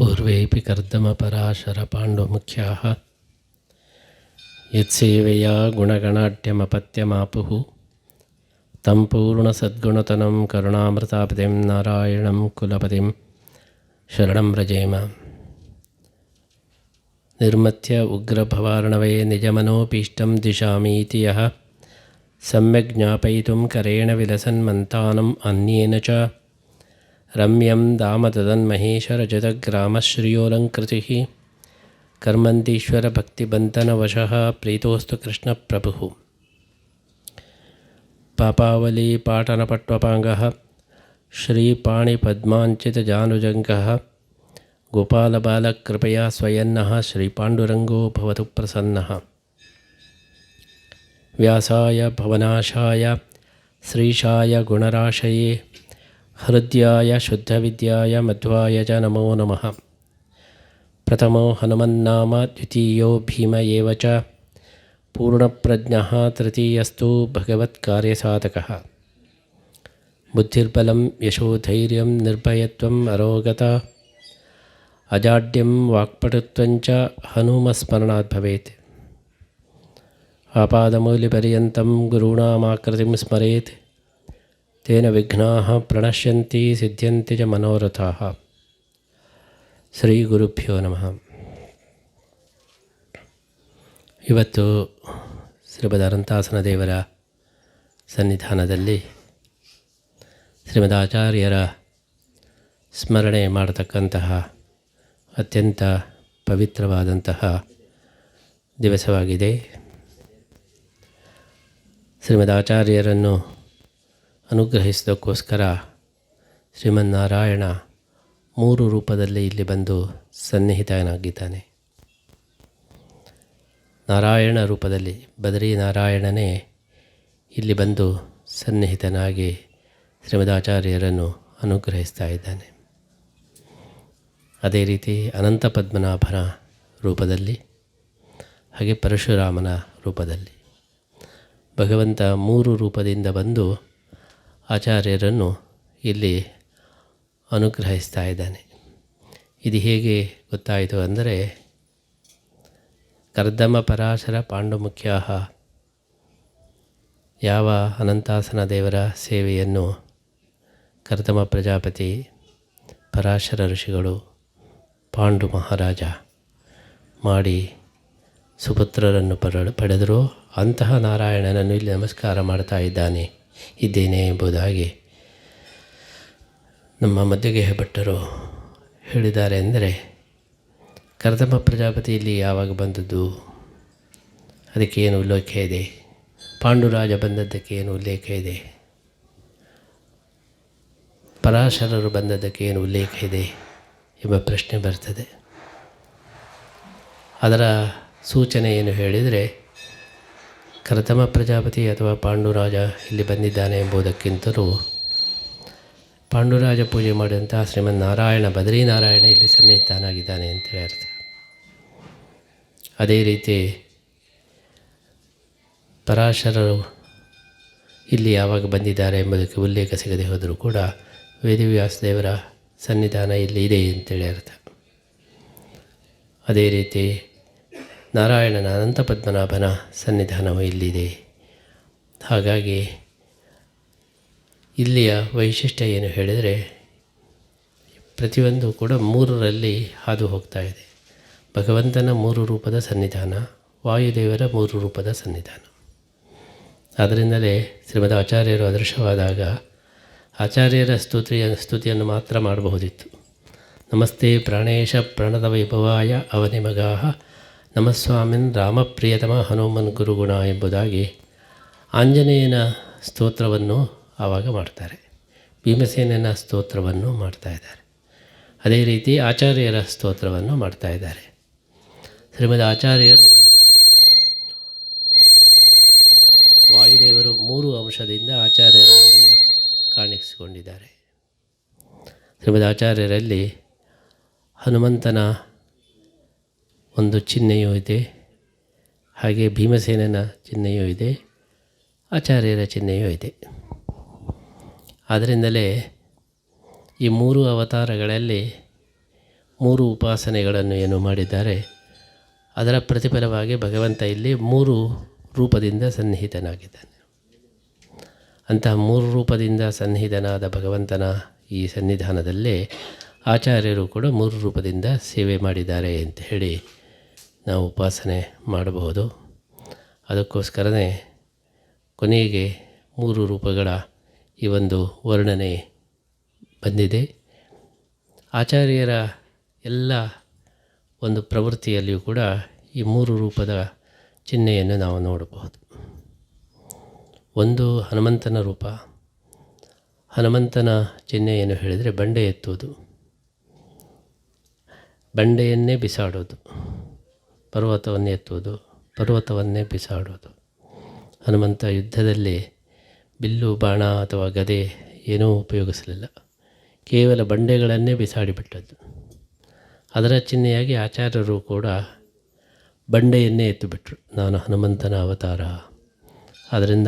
पूर्वेऽपि कर्दमपराशरपाण्डुमुख्याः यत्सेवया गुणगणाढ्यमपत्यमापुः तं पूर्णसद्गुणतनं करुणामृतापतिं नारायणं कुलपतिं शरणं व्रजेम निर्मथ्य उग्रभवार्णवे निजमनोपीष्टं दिशामीति यः सम्यक् ज्ञापयितुं करेण विलसन्मन्तानम् अन्येन च ರಮ್ಯಂ ದಾಮ ತದನ್ಮಹೇಶರಜತಗ್ರಾಮಶ್ರಿಯೋಲಂಕೃತಿ ಕರ್ಮಂತೀಶ್ವರಭಕ್ತಿಬಂಧನವಶಃ ಪ್ರೀತೋಸ್ತು ಕೃಷ್ಣಪ್ರಭು. ಪಾಪಾವಲಿ ಪಾಟನಪಟ್ವಪಾಂಗಃ ಶ್ರೀಪಾಣಿಪದ್ಮಾಂಚಿತಜಾನುಜಂಗಃ ಗೋಪಾಲಬಾಲಕೃಪಯಾ ಸ್ವಯನ್ನಃ ಶ್ರೀಪಾಂಡುರಂಗೋ ಭವತು ಪ್ರಸನ್ನಃ. ವ್ಯಾಸಾಯ ಭವನಾಶಾಯ ಶ್ರೀಶಾಯ ಗುಣರಾಶಯೇ हृद्याय शुद्धविद्याय मध्वाय च नमो नमः। प्रथमो हनुमन्नाम, द्वितीयो भीम एव च। पूर्णप्रज्ञः तृतीयस्तु भगवत्कार्यसाधकः। बुद्धिर्बलं यशोधैर्यं निर्भयत्वम् अरोगता। अजाड्यं वाक्पटुत्वञ्च हनुमस्मरणात् भवेत्। आपादमौलिपर्यन्तं गुरूणामाकृतिं स्मरेत्। ತೇನ ವಿಘ್ನಾ ಪ್ರಣಶ್ಯಂತಿ ಸಿದ್ಧಂತಿ ಚ ಮನೋರಥಾ ಶ್ರೀ ಗುರುಭ್ಯೋ ನಮಃ ಇವತ್ತು ಶ್ರೀಮದ್ ಅನಂತಾಸನ ದೇವರ ಸನ್ನಿಧಾನದಲ್ಲಿ ಶ್ರೀಮದ್ ಆಚಾರ್ಯರ ಸ್ಮರಣೆ ಮಾಡತಕ್ಕಂತಹ ಅತ್ಯಂತ ಪವಿತ್ರವಾದಂತಹ ದಿವಸವಾಗಿದೆ. ಶ್ರೀಮದ್ ಆಚಾರ್ಯರನ್ನು ಅನುಗ್ರಹಿಸೋದಕ್ಕೋಸ್ಕರ ಶ್ರೀಮನ್ನಾರಾಯಣ ಮೂರು ರೂಪದಲ್ಲಿ ಇಲ್ಲಿ ಬಂದು ಸನ್ನಿಹಿತನಾಗಿದ್ದಾನೆ. ನಾರಾಯಣ ರೂಪದಲ್ಲಿ ಬದರಿ ನಾರಾಯಣನೇ ಇಲ್ಲಿ ಬಂದು ಸನ್ನಿಹಿತನಾಗಿ ಶ್ರೀಮದಾಚಾರ್ಯರನ್ನು ಅನುಗ್ರಹಿಸ್ತಾ ಇದ್ದಾನೆ. ಅದೇ ರೀತಿ ಅನಂತ ಪದ್ಮನಾಭನ ರೂಪದಲ್ಲಿ, ಹಾಗೆ ಪರಶುರಾಮನ ರೂಪದಲ್ಲಿ. ಭಗವಂತ ಮೂರು ರೂಪದಿಂದ ಬಂದು ಆಚಾರ್ಯರನ್ನು ಇಲ್ಲಿ ಅನುಗ್ರಹಿಸ್ತಾ ಇದ್ದಾನೆ. ಇದು ಹೇಗೆ ಗೊತ್ತಾಯಿತು ಅಂದರೆ, ಕರ್ದಮ ಪರಾಶರ ಪಾಂಡುಮುಖ್ಯ ಯಾವ ಅನಂತಾಸನ ದೇವರ ಸೇವೆಯನ್ನು ಕರ್ದಮ ಪ್ರಜಾಪತಿ ಪರಾಶರ ಋಷಿಗಳು ಪಾಂಡು ಮಹಾರಾಜ ಮಾಡಿ ಸುಪುತ್ರರನ್ನು ಪಡ ಪಡೆದರೂ ಅಂತಹ ನಾರಾಯಣನನ್ನು ಇಲ್ಲಿ ನಮಸ್ಕಾರ ಮಾಡ್ತಾ ಇದ್ದಾನೆ. ಇದ್ದೇನೆ ಎಂಬುದಾಗಿ ನಮ್ಮ ಮಧ್ಯಗೆ ಭಟ್ಟರು ಹೇಳಿದ್ದಾರೆ ಅಂದರೆ ಕರ್ದಮ್ಮ ಪ್ರಜಾಪತಿ ಇಲ್ಲಿ ಯಾವಾಗ ಬಂದದ್ದು? ಅದಕ್ಕೆ ಏನು ಉಲ್ಲೇಖ ಇದೆ? ಪಾಂಡುರಾಜ ಬಂದದ್ದಕ್ಕೆ ಏನು ಉಲ್ಲೇಖ ಇದೆ? ಪರಾಶರರು ಬಂದದ್ದಕ್ಕೆ ಏನು ಉಲ್ಲೇಖ ಇದೆ ಎಂಬ ಪ್ರಶ್ನೆ ಬರ್ತದೆ. ಅದರ ಸೂಚನೆ ಏನು ಹೇಳಿದರೆ ಕರ್ದಮ ಪ್ರಜಾಪತಿ ಅಥವಾ ಪಾಂಡುರಾಜ ಇಲ್ಲಿ ಬಂದಿದ್ದಾನೆ ಎಂಬುದಕ್ಕಿಂತಲೂ ಪಾಂಡುರಾಜ ಪೂಜೆ ಮಾಡಿದಂಥ ಶ್ರೀಮನ್ನಾರಾಯಣ, ಬದರಿನಾರಾಯಣ ಇಲ್ಲಿ ಸನ್ನಿಹಿತನಾಗಿದ್ದಾನೆ ಅಂತೇಳಿ ಅರ್ಥ ಅದೇ ರೀತಿ ಪರಾಶರರು ಇಲ್ಲಿ ಯಾವಾಗ ಬಂದಿದ್ದಾರೆ ಎಂಬುದಕ್ಕೆ ಉಲ್ಲೇಖ ಸಿಗದೆ ಹೋದರೂ ಕೂಡ ವೇದವ್ಯಾಸ ದೇವರ ಸನ್ನಿಧಾನ ಇಲ್ಲಿ ಇದೆ ಅಂತೇಳಿ ಅರ್ಥ ಅದೇ ರೀತಿ ನಾರಾಯಣನ ಅನಂತ ಪದ್ಮನಾಭನ ಸನ್ನಿಧಾನವು ಇಲ್ಲಿದೆ. ಹಾಗಾಗಿ ಇಲ್ಲಿಯ ವೈಶಿಷ್ಟ್ಯ ಏನು ಹೇಳಿದರೆ, ಪ್ರತಿಯೊಂದು ಕೂಡ ಮೂರರಲ್ಲಿ ಹಾದು ಹೋಗ್ತಾ ಇದೆ. ಭಗವಂತನ ಮೂರು ರೂಪದ ಸನ್ನಿಧಾನ, ವಾಯುದೇವರ ಮೂರು ರೂಪದ ಸನ್ನಿಧಾನ. ಆದ್ದರಿಂದಲೇ ಶ್ರೀಮದ್ ಆಚಾರ್ಯರು ಅದೃಶ್ಯವಾದಾಗ ಆಚಾರ್ಯರ ಸ್ತುತಿಯ ಸ್ತುತಿಯನ್ನು ಮಾತ್ರ ಮಾಡಬಹುದಿತ್ತು. ನಮಸ್ತೆ ಪ್ರಾಣೇಶ ಪ್ರಣದ ವೈಭವಾಯ ಅವನಿಮಗಾಹ ನಮಸ್ವಾಮಿನ್ ರಾಮಪ್ರಿಯತಮ ಹನುಮನ್ ಗುರುಗುಣ ಎಂಬುದಾಗಿ ಆಂಜನೇಯನ ಸ್ತೋತ್ರವನ್ನು ಆವಾಗ ಮಾಡ್ತಾರೆ. ಭೀಮಸೇನನ ಸ್ತೋತ್ರವನ್ನು ಮಾಡ್ತಾ ಇದ್ದಾರೆ. ಅದೇ ರೀತಿ ಆಚಾರ್ಯರ ಸ್ತೋತ್ರವನ್ನು ಮಾಡ್ತಾ ಇದ್ದಾರೆ. ಶ್ರೀಮದ್ ಆಚಾರ್ಯರು ವಾಯುದೇವರು ಮೂರು ಅಂಶದಿಂದ ಆಚಾರ್ಯರಾಗಿ ಕಾಣಿಸಿಕೊಂಡಿದ್ದಾರೆ. ಶ್ರೀಮದ್ ಆಚಾರ್ಯರಲ್ಲಿ ಹನುಮಂತನ ಒಂದು ಚಿಹ್ನೆಯೂ ಇದೆ. ಹಾಗೆ ಭೀಮಸೇನನ ಚಿಹ್ನೆಯೂ ಇದೆ. ಆಚಾರ್ಯರ ಚಿಹ್ನೆಯೂ ಇದೆ. ಆದ್ದರಿಂದಲೇ ಈ ಮೂರು ಅವತಾರಗಳಲ್ಲಿ ಮೂರು ಉಪಾಸನೆಗಳನ್ನು ಏನು ಮಾಡಿದ್ದಾರೆ, ಅದರ ಪ್ರತಿಫಲವಾಗಿ ಭಗವಂತ ಇಲ್ಲಿ ಮೂರು ರೂಪದಿಂದ ಸನ್ನಿಹಿತನಾಗಿದ್ದಾನೆ. ಅಂತಹ ಮೂರು ರೂಪದಿಂದ ಸನ್ನಿಹಿತನಾದ ಭಗವಂತನ ಈ ಸನ್ನಿಧಾನದಲ್ಲಿ ಆಚಾರ್ಯರು ಕೂಡ ಮೂರು ರೂಪದಿಂದ ಸೇವೆ ಮಾಡಿದ್ದಾರೆ ಅಂತ ಹೇಳಿ ನಾವು ಉಪಾಸನೆ ಮಾಡಬಹುದು. ಅದಕ್ಕೋಸ್ಕರನೇ ಕೊನೆಗೆ ಮೂರು ರೂಪಗಳ ಈ ಒಂದು ವರ್ಣನೆ ಬಂದಿದೆ. ಆಚಾರ್ಯರ ಎಲ್ಲ ಒಂದು ಪ್ರವೃತ್ತಿಯಲ್ಲಿಯೂ ಕೂಡ ಈ ಮೂರು ರೂಪದ ಚಿಹ್ನೆಯನ್ನು ನಾವು ನೋಡಬಹುದು. ಒಂದು ಹನುಮಂತನ ರೂಪ, ಹನುಮಂತನ ಚಿಹ್ನೆಯನ್ನು ಹೇಳಿದರೆ ಬಂಡೆ ಎತ್ತುವುದು, ಬಂಡೆಯನ್ನೇ ಬಿಸಾಡೋದು. ಪರ್ವತವನ್ನೇ ಎತ್ತುವುದು, ಪರ್ವತವನ್ನೇ ಬಿಸಾಡುವುದು. ಹನುಮಂತ ಯುದ್ಧದಲ್ಲಿ ಬಿಲ್ಲು, ಬಾಣ ಅಥವಾ ಗದೆ ಏನೂ ಉಪಯೋಗಿಸಲಿಲ್ಲ. ಕೇವಲ ಬಂಡೆಗಳನ್ನೇ ಬಿಸಾಡಿಬಿಟ್ಟದ್ದು. ಅದರ ಚಿಹ್ನೆಯಾಗಿ ಆಚಾರ್ಯರು ಕೂಡ ಬಂಡೆಯನ್ನೇ ಎತ್ತುಬಿಟ್ರು. ನಾನು ಹನುಮಂತನ ಅವತಾರ. ಆದ್ದರಿಂದ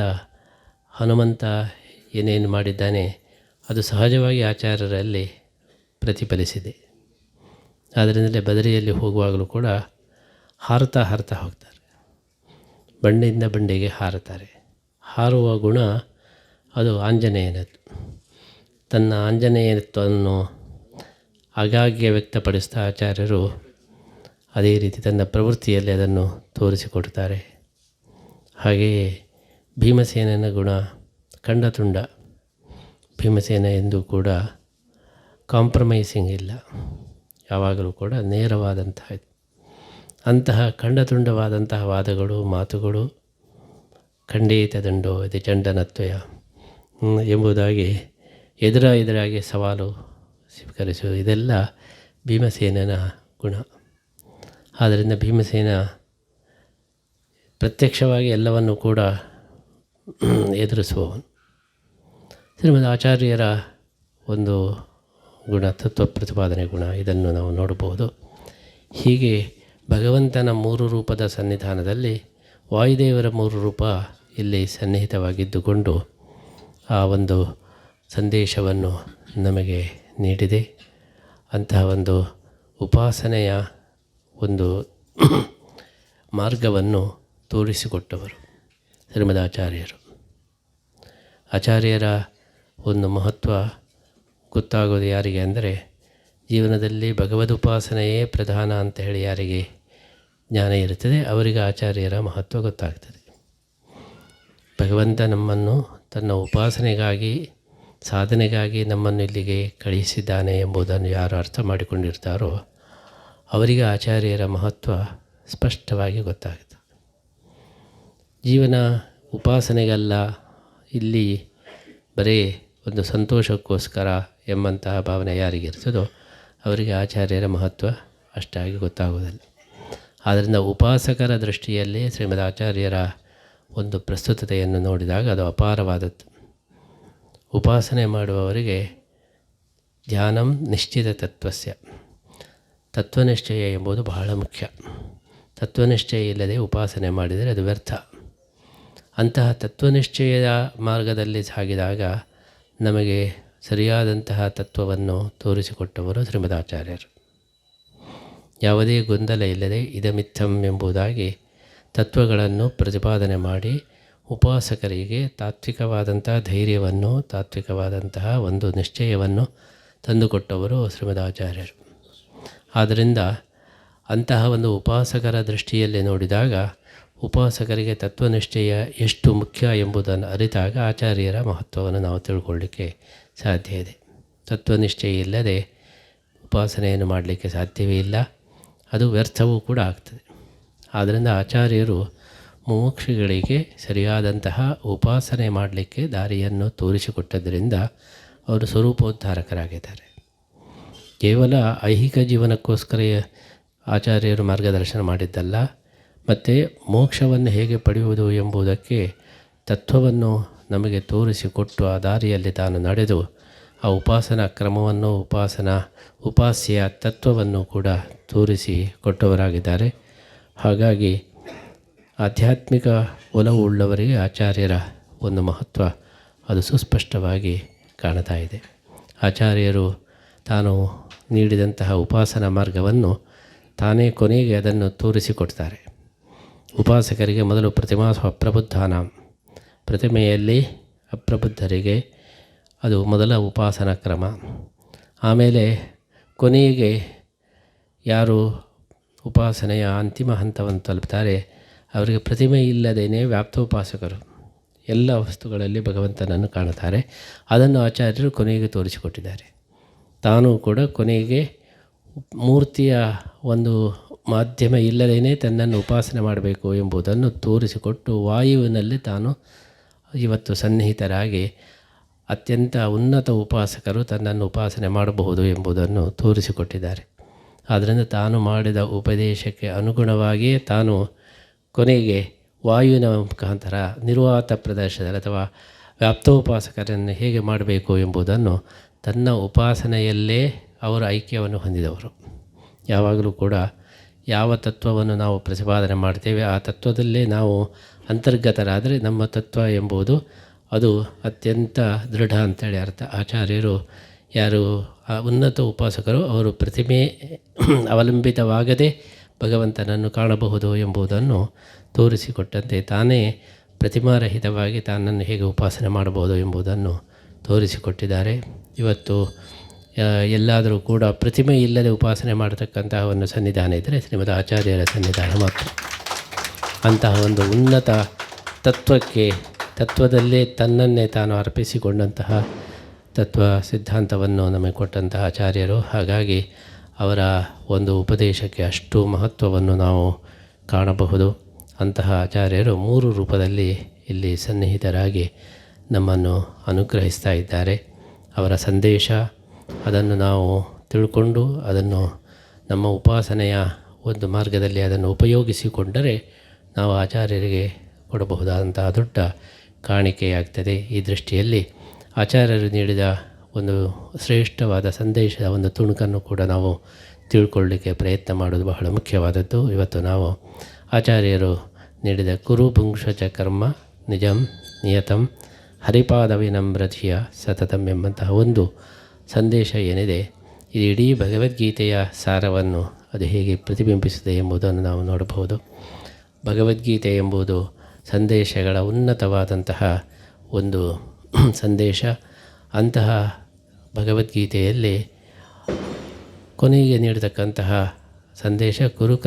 ಹನುಮಂತ ಏನೇನು ಮಾಡಿದ್ದಾನೆ, ಅದು ಸಹಜವಾಗಿ ಆಚಾರ್ಯರಲ್ಲಿ ಪ್ರತಿಫಲಿಸಿದೆ. ಆದ್ದರಿಂದಲೇ ಬದರಿಯಲ್ಲಿ ಹೋಗುವಾಗಲೂ ಕೂಡ ಹಾರುತ್ತಾ ಹಾರುತ್ತಾ ಹೋಗ್ತಾರೆ. ಬಂಡೆಯಿಂದ ಬಂಡೆಗೆ ಹಾರುತ್ತಾರೆ. ಹಾರುವ ಗುಣ ಅದು ಆಂಜನೇಯನದ್ದು. ತನ್ನ ಆಂಜನೇಯತ್ವವನ್ನು ಆಗಾಗ್ಗೆ ವ್ಯಕ್ತಪಡಿಸ್ತಾ ಆಚಾರ್ಯರು ಅದೇ ರೀತಿ ತನ್ನ ಪ್ರವೃತ್ತಿಯಲ್ಲಿ ಅದನ್ನು ತೋರಿಸಿಕೊಡ್ತಾರೆ ಹಾಗೆಯೇ ಭೀಮಸೇನನ ಗುಣ ಖಂಡತುಂಡ. ಭೀಮಸೇನ ಎಂದು ಕೂಡ ಕಾಂಪ್ರಮೈಸಿಂಗ್ ಇಲ್ಲ. ಯಾವಾಗಲೂ ಕೂಡ ನೇರವಾದಂತಹ. ಅಂತಹ ಖಂಡತುಂಡವಾದಂತಹ ವಾದಗಳು, ಮಾತುಗಳು ಖಂಡಿತ ದಂಡೋ ಇದು ಚಂಡನತ್ವಯ. ಎಂಬುದಾಗಿ ಎದುರ ಎದುರಾಗಿ ಸವಾಲು ಸ್ವೀಕರಿಸುವುದು ಇದೆಲ್ಲ ಭೀಮಸೇನನ ಗುಣ. ಆದ್ದರಿಂದ ಭೀಮಸೇನ ಪ್ರತ್ಯಕ್ಷವಾಗಿ ಎಲ್ಲವನ್ನು ಕೂಡ ಎದುರಿಸುವವನು. ಶ್ರೀಮದ್ ಆಚಾರ್ಯರ ಒಂದು ಗುಣ ತತ್ವ ಪ್ರತಿಪಾದನೆ ಗುಣ ಇದನ್ನು ನಾವು ನೋಡಬಹುದು. ಹೀಗೆ ಭಗವಂತನ ಮೂರು ರೂಪದ ಸನ್ನಿಧಾನದಲ್ಲಿ ವಾಯುದೇವರ ಮೂರು ರೂಪ ಇಲ್ಲಿ ಸನ್ನಿಹಿತವಾಗಿದ್ದುಕೊಂಡು ಆ ಒಂದು ಸಂದೇಶವನ್ನು ನಮಗೆ ನೀಡಿದೆ. ಅಂತಹ ಒಂದು ಉಪಾಸನೆಯ ಒಂದು ಮಾರ್ಗವನ್ನು ತೋರಿಸಿಕೊಟ್ಟವರು ಶ್ರೀಮದಾಚಾರ್ಯರು ಆಚಾರ್ಯರ ಒಂದು ಮಹತ್ವ ಗೊತ್ತಾಗೋದು ಯಾರಿಗೆ ಅಂದರೆ ಜೀವನದಲ್ಲಿ ಭಗವದುಪಾಸನೆಯೇ ಪ್ರಧಾನ ಅಂತ ಹೇಳಿ ಯಾರಿಗೆ ಜ್ಞಾನ ಇರುತ್ತದೆ, ಅವರಿಗೆ ಆಚಾರ್ಯರ ಮಹತ್ವ ಗೊತ್ತಾಗ್ತದೆ. ಭಗವಂತ ನಮ್ಮನ್ನು ತನ್ನ ಉಪಾಸನೆಗಾಗಿ, ಸಾಧನೆಗಾಗಿ ನಮ್ಮನ್ನು ಇಲ್ಲಿಗೆ ಕಳುಹಿಸಿದ್ದಾನೆ ಎಂಬುದನ್ನು ಯಾರು ಅರ್ಥ ಮಾಡಿಕೊಂಡಿರ್ತಾರೋ, ಅವರಿಗೆ ಆಚಾರ್ಯರ ಮಹತ್ವ ಸ್ಪಷ್ಟವಾಗಿ ಗೊತ್ತಾಗುತ್ತೆ. ಜೀವನ ಉಪಾಸನೆಗಲ್ಲ, ಇಲ್ಲಿ ಬರೀ ಒಂದು ಸಂತೋಷಕ್ಕೋಸ್ಕರ ಎಂಬಂತಹ ಭಾವನೆ ಯಾರಿಗಿರ್ತದೋ ಅವರಿಗೆ ಆಚಾರ್ಯರ ಮಹತ್ವ ಅಷ್ಟಾಗಿ ಗೊತ್ತಾಗೋದಿಲ್ಲ ಆದ್ದರಿಂದ ಉಪಾಸಕರ ದೃಷ್ಟಿಯಲ್ಲಿ ಶ್ರೀಮದ್ ಆಚಾರ್ಯರ ಒಂದು ಪ್ರಸ್ತುತತೆಯನ್ನು ನೋಡಿದಾಗ ಅದು ಅಪಾರವಾದದ್ದು. ಉಪಾಸನೆ ಮಾಡುವವರಿಗೆ ಧ್ಯಾನಂ ನಿಶ್ಚಿತ ತತ್ವಸ್ಯ ತತ್ವನಿಶ್ಚಯ ಎಂಬುದು ಬಹಳ ಮುಖ್ಯ. ತತ್ವನಿಶ್ಚಯ ಇಲ್ಲದೆ ಉಪಾಸನೆ ಮಾಡಿದರೆ ಅದು ವ್ಯರ್ಥ. ಅಂತಹ ತತ್ವನಿಶ್ಚಯದ ಮಾರ್ಗದಲ್ಲಿ ಸಾಗಿದಾಗ ನಮಗೆ ಸರಿಯಾದಂತಹ ತತ್ವವನ್ನು ತೋರಿಸಿಕೊಟ್ಟವರು ಶ್ರೀಮದಾಚಾರ್ಯರು. ಯಾವುದೇ ಗೊಂದಲ ಇಲ್ಲದೆ ಇದಮಿತ್ತಂ ಎಂಬುದಾಗಿ ತತ್ವಗಳನ್ನು ಪ್ರತಿಪಾದನೆ ಮಾಡಿ ಉಪಾಸಕರಿಗೆ ತಾತ್ವಿಕವಾದಂತಹ ಧೈರ್ಯವನ್ನು, ತಾತ್ವಿಕವಾದಂತಹ ಒಂದು ನಿಶ್ಚಯವನ್ನು ತಂದುಕೊಟ್ಟವರು ಶ್ರೀಮದಾಚಾರ್ಯರು. ಆದ್ದರಿಂದ ಅಂತಹ ಒಂದು ಉಪಾಸಕರ ದೃಷ್ಟಿಯಲ್ಲಿ ನೋಡಿದಾಗ ಉಪಾಸಕರಿಗೆ ತತ್ವನಿಷ್ಠೆಯ ಎಷ್ಟು ಮುಖ್ಯ ಎಂಬುದನ್ನು ಅರಿತಾಗ ಆಚಾರ್ಯರ ಮಹತ್ವವನ್ನು ನಾವು ತಿಳ್ಕೊಳ್ಳಿಕ್ಕೆ ಸಾಧ್ಯ ಇದೆ. ತತ್ವನಿಷ್ಠೆ ಇಲ್ಲದೆ ಉಪಾಸನೆಯನ್ನು ಮಾಡಲಿಕ್ಕೆ ಸಾಧ್ಯವೇ ಇಲ್ಲ. ಅದು ವ್ಯರ್ಥವೂ ಕೂಡ ಆಗ್ತದೆ. ಆದ್ದರಿಂದ ಆಚಾರ್ಯರು ಮುಮುಕ್ಷಿಗಳಿಗೆ ಸರಿಯಾದಂತಹ ಉಪಾಸನೆ ಮಾಡಲಿಕ್ಕೆ ದಾರಿಯನ್ನು ತೋರಿಸಿಕೊಟ್ಟದ್ದರಿಂದ ಅವರು ಸ್ವರೂಪೋದ್ಧಾರಕರಾಗಿದ್ದಾರೆ. ಕೇವಲ ಐಹಿಕ ಜೀವನಕ್ಕೋಸ್ಕರ ಆಚಾರ್ಯರು ಮಾರ್ಗದರ್ಶನ ಮಾಡಿದ್ದಲ್ಲ, ಮತ್ತು ಮೋಕ್ಷವನ್ನು ಹೇಗೆ ಪಡೆಯುವುದು ಎಂಬುದಕ್ಕೆ ತತ್ವವನ್ನು ನಮಗೆ ತೋರಿಸಿಕೊಟ್ಟು ಆ ದಾರಿಯಲ್ಲಿ ತಾನು ನಡೆದು ಆ ಉಪಾಸನಾ ಕ್ರಮವನ್ನು ಉಪಾಸನಾ ಉಪಾಸ್ಯ ತತ್ವವನ್ನು ಕೂಡ ತೋರಿಸಿ ಕೊಟ್ಟವರಾಗಿದ್ದಾರೆ. ಹಾಗಾಗಿ ಆಧ್ಯಾತ್ಮಿಕ ಒಲವು ಉಳ್ಳವರಿಗೆ ಆಚಾರ್ಯರ ಒಂದು ಮಹತ್ವ ಅದು ಸುಸ್ಪಷ್ಟವಾಗಿ ಕಾಣ್ತಾ ಇದೆ. ಆಚಾರ್ಯರು ತಾನು ನೀಡಿದಂತಹ ಉಪಾಸನಾ ಮಾರ್ಗವನ್ನು ತಾನೇ ಕೊನೆಗೆ ಅದನ್ನು ತೋರಿಸಿಕೊಡ್ತಾರೆ ಉಪಾಸಕರಿಗೆ ಮೊದಲು ಪ್ರತಿಮಾ ಅಪ್ರಬುದ್ಧಾನ ಪ್ರತಿಮೆಯಲ್ಲಿ ಅಪ್ರಬುದ್ಧರಿಗೆ ಅದು ಮೊದಲ ಉಪಾಸನಾ ಕ್ರಮ. ಆಮೇಲೆ ಕೊನೆಗೆ ಯಾರು ಉಪಾಸನೆಯ ಅಂತಿಮ ಹಂತವನ್ನು ತಲುಪ್ತಾರೆ, ಅವರಿಗೆ ಪ್ರತಿಮೆ ಇಲ್ಲದೇನೆ ವ್ಯಾಪ್ತೋಪಾಸಕರು ಎಲ್ಲ ವಸ್ತುಗಳಲ್ಲಿ ಭಗವಂತನನ್ನು ಕಾಣುತ್ತಾರೆ. ಅದನ್ನು ಆಚಾರ್ಯರು ಕೊನೆಗೆ ತೋರಿಸಿಕೊಟ್ಟಿದ್ದಾರೆ. ತಾನೂ ಕೂಡ ಕೊನೆಗೆ ಮೂರ್ತಿಯ ಒಂದು ಮಾಧ್ಯಮ ಇಲ್ಲದೇನೆ ತನ್ನನ್ನು ಉಪಾಸನೆ ಮಾಡಬೇಕು ಎಂಬುದನ್ನು ತೋರಿಸಿಕೊಟ್ಟು ವಾಯುವಿನಲ್ಲಿ ತಾನು ಇವತ್ತು ಸನ್ನಿಹಿತರಾಗಿ ಅತ್ಯಂತ ಉನ್ನತ ಉಪಾಸಕರು ತನ್ನನ್ನು ಉಪಾಸನೆ ಮಾಡಬಹುದು ಎಂಬುದನ್ನು ತೋರಿಸಿಕೊಟ್ಟಿದ್ದಾರೆ. ಆದ್ದರಿಂದ ತಾನು ಮಾಡಿದ ಉಪದೇಶಕ್ಕೆ ಅನುಗುಣವಾಗಿಯೇ ತಾನು ಕೊನೆಗೆ ವಾಯುವಿನ ಮುಖಾಂತರ ನಿರ್ವಾತ ಪ್ರದರ್ಶನದಲ್ಲಿ ಅಥವಾ ವ್ಯಾಪ್ತೋಪಾಸಕರನ್ನು ಹೇಗೆ ಮಾಡಬೇಕು ಎಂಬುದನ್ನು ತನ್ನ ಉಪಾಸನೆಯಲ್ಲೇ ಅವರ ಐಕ್ಯವನ್ನು ಹೊಂದಿದವರು. ಯಾವಾಗಲೂ ಕೂಡ ಯಾವ ತತ್ವವನ್ನು ನಾವು ಪ್ರತಿಪಾದನೆ ಮಾಡ್ತೇವೆ ಆ ತತ್ವದಲ್ಲೇ ನಾವು ಅಂತರ್ಗತರಾದರೆ ನಮ್ಮ ತತ್ವ ಎಂಬುದು ಅದು ಅತ್ಯಂತ ದೃಢ ಅಂತೇಳಿ ಅರ್ಥ. ಆಚಾರ್ಯರು, ಯಾರು ಉನ್ನತ ಉಪಾಸಕರು, ಅವರು ಪ್ರತಿಮೆ ಅವಲಂಬಿತವಾಗದೆ ಭಗವಂತನನ್ನು ಕಾಣಬಹುದು ಎಂಬುದನ್ನು ತೋರಿಸಿಕೊಟ್ಟಂತೆ ತಾನೇ ಪ್ರತಿಮಾರಹಿತವಾಗಿ ತಾನನ್ನು ಹೇಗೆ ಉಪಾಸನೆ ಮಾಡಬಹುದು ಎಂಬುದನ್ನು ತೋರಿಸಿಕೊಟ್ಟಿದ್ದಾರೆ. ಇವತ್ತು ಎಲ್ಲಾದರೂ ಕೂಡ ಪ್ರತಿಮೆ ಇಲ್ಲದೆ ಉಪಾಸನೆ ಮಾಡತಕ್ಕಂತಹ ಒಂದು ಸನ್ನಿಧಾನ ಇದ್ದರೆ ಶ್ರೀಮದ್ ಆಚಾರ್ಯರ ಸನ್ನಿಧಾನ ಮಾತ್ರ. ಅಂತಹ ಒಂದು ಉನ್ನತ ತತ್ವಕ್ಕೆ, ತತ್ವದಲ್ಲೇ ತನ್ನನ್ನೇ ತಾನು ಅರ್ಪಿಸಿಕೊಂಡಂತಹ ತತ್ವ ಸಿದ್ಧಾಂತವನ್ನು ನಮಗೆ ಕೊಟ್ಟಂತಹ ಆಚಾರ್ಯರು. ಹಾಗಾಗಿ ಅವರ ಒಂದು ಉಪದೇಶಕ್ಕೆ ಅಷ್ಟು ಮಹತ್ವವನ್ನು ನಾವು ಕಾಣಬಹುದು. ಅಂತಹ ಆಚಾರ್ಯರು ಮೂರು ರೂಪದಲ್ಲಿ ಇಲ್ಲಿ ಸನ್ನಿಹಿತರಾಗಿ ನಮ್ಮನ್ನು ಅನುಗ್ರಹಿಸ್ತಾ ಇದ್ದಾರೆ. ಅವರ ಸಂದೇಶ, ಅದನ್ನು ನಾವು ತಿಳ್ಕೊಂಡು ಅದನ್ನು ನಮ್ಮ ಉಪಾಸನೆಯ ಒಂದು ಮಾರ್ಗದಲ್ಲಿ ಅದನ್ನು ಉಪಯೋಗಿಸಿಕೊಂಡರೆ ನಾವು ಆಚಾರ್ಯರಿಗೆ ಕೊಡಬಹುದಾದಂತಹ ದೊಡ್ಡ ಕಾಣಿಕೆಯಾಗ್ತದೆ ಈ ದೃಷ್ಟಿಯಲ್ಲಿ. ಆಚಾರ್ಯರು ನೀಡಿದ ಒಂದು ಶ್ರೇಷ್ಠವಾದ ಸಂದೇಶದ ಒಂದು ತುಣುಕನ್ನು ಕೂಡ ನಾವು ತಿಳ್ಕೊಳ್ಳಿಕ್ಕೆ ಪ್ರಯತ್ನ ಮಾಡೋದು ಬಹಳ ಮುಖ್ಯವಾದದ್ದು. ಇವತ್ತು ನಾವು ಆಚಾರ್ಯರು ನೀಡಿದ ಕುರು ಕರ್ಮ ನಿಜಂ ನಿಯತಂ ಹರಿಪಾದ ವಿನಮ್ರತಿಯ ಸತತಂ ಎಂಬಂತಹ ಒಂದು ಸಂದೇಶ ಏನಿದೆ, ಇದು ಇಡೀ ಭಗವದ್ಗೀತೆಯ ಸಾರವನ್ನು ಅದು ಹೇಗೆ ಪ್ರತಿಬಿಂಬಿಸಿದೆ ಎಂಬುದನ್ನು ನಾವು ನೋಡಬಹುದು. ಭಗವದ್ಗೀತೆ ಎಂಬುದು ಸಂದೇಶಗಳ ಉನ್ನತವಾದಂತಹ ಒಂದು ಸಂದೇಶ. ಅಂತಹ ಭಗವದ್ಗೀತೆಯಲ್ಲಿ ಕೊನೆಗೆ ನೀಡತಕ್ಕಂತಹ ಸಂದೇಶ, ಕುರು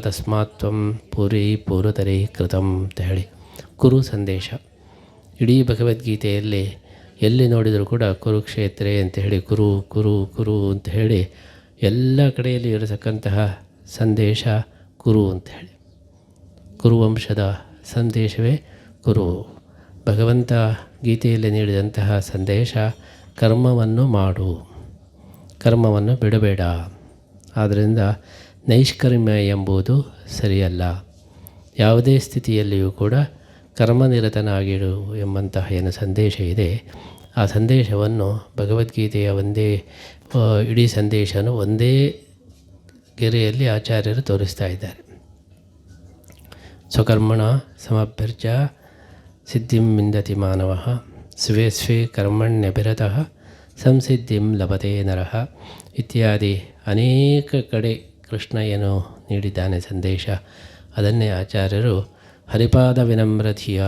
ತಸ್ಮಾತ್ವಂ ಪೂರಿ ಪೂರ್ವತರೈ ಕೃತಂ ಅಂತ ಹೇಳಿ. ಕುರು ಸಂದೇಶ. ಇಡೀ ಭಗವದ್ಗೀತೆಯಲ್ಲಿ ಎಲ್ಲಿ ನೋಡಿದರೂ ಕೂಡ ಕುರುಕ್ಷೇತ್ರೆ ಅಂತ ಹೇಳಿ, ಕುರು ಕುರು ಕುರು ಅಂತ ಹೇಳಿ, ಎಲ್ಲ ಕಡೆಯಲ್ಲಿ ಇರತಕ್ಕಂತಹ ಸಂದೇಶ ಕುರು ಅಂತ ಹೇಳಿ. ಕುರುವಂಶದ ಸಂದೇಶವೇ ಕುರು ಭಗವಂತ ಗೀತೆಯಲ್ಲಿ ನೀಡಿದಂತಹ ಸಂದೇಶ, ಕರ್ಮವನ್ನು ಮಾಡು. ಕರ್ಮವನ್ನು ಬಿಡಬೇಡ. ಆದ್ದರಿಂದ ನೈಷ್ಕರ್ಮ್ಯ ಎಂಬುದು ಸರಿಯಲ್ಲ. ಯಾವುದೇ ಸ್ಥಿತಿಯಲ್ಲಿಯೂ ಕೂಡ ಕರ್ಮನಿರತನಾಗಿರು ಎಂಬಂತಹ ಏನು ಸಂದೇಶ ಇದೆ. ಆ ಸಂದೇಶವನ್ನು ಭಗವದ್ಗೀತೆಯ ಒಂದೇ ಇಡೀ ಸಂದೇಶನು ಒಂದೇ ಗೆರೆಯಲ್ಲಿ ಆಚಾರ್ಯರು ತೋರಿಸ್ತಾ ಇದ್ದಾರೆ. ಸ್ವಕರ್ಮಣ ಸಮಭ್ಯರ್ಜ ಸಿದ್ಧಿಂ ವಿಂದತಿ ಮಾನವ ಸ್ವೇ ಸ್ವೇ ಕರ್ಮಣ್ಯಭಿರತಃ ಸಂಸಿದ್ಧಿಂ ಲಭತೆ ನರಃ ಇತ್ಯಾದಿ ಅನೇಕ ಕಡೆ ಕೃಷ್ಣ ಏನು ನೀಡಿದ್ದಾನೆ ಸಂದೇಶ। ಅದನ್ನೇ ಆಚಾರ್ಯರು ಹರಿಪಾದ ವಿನಮ್ರಧಿಯ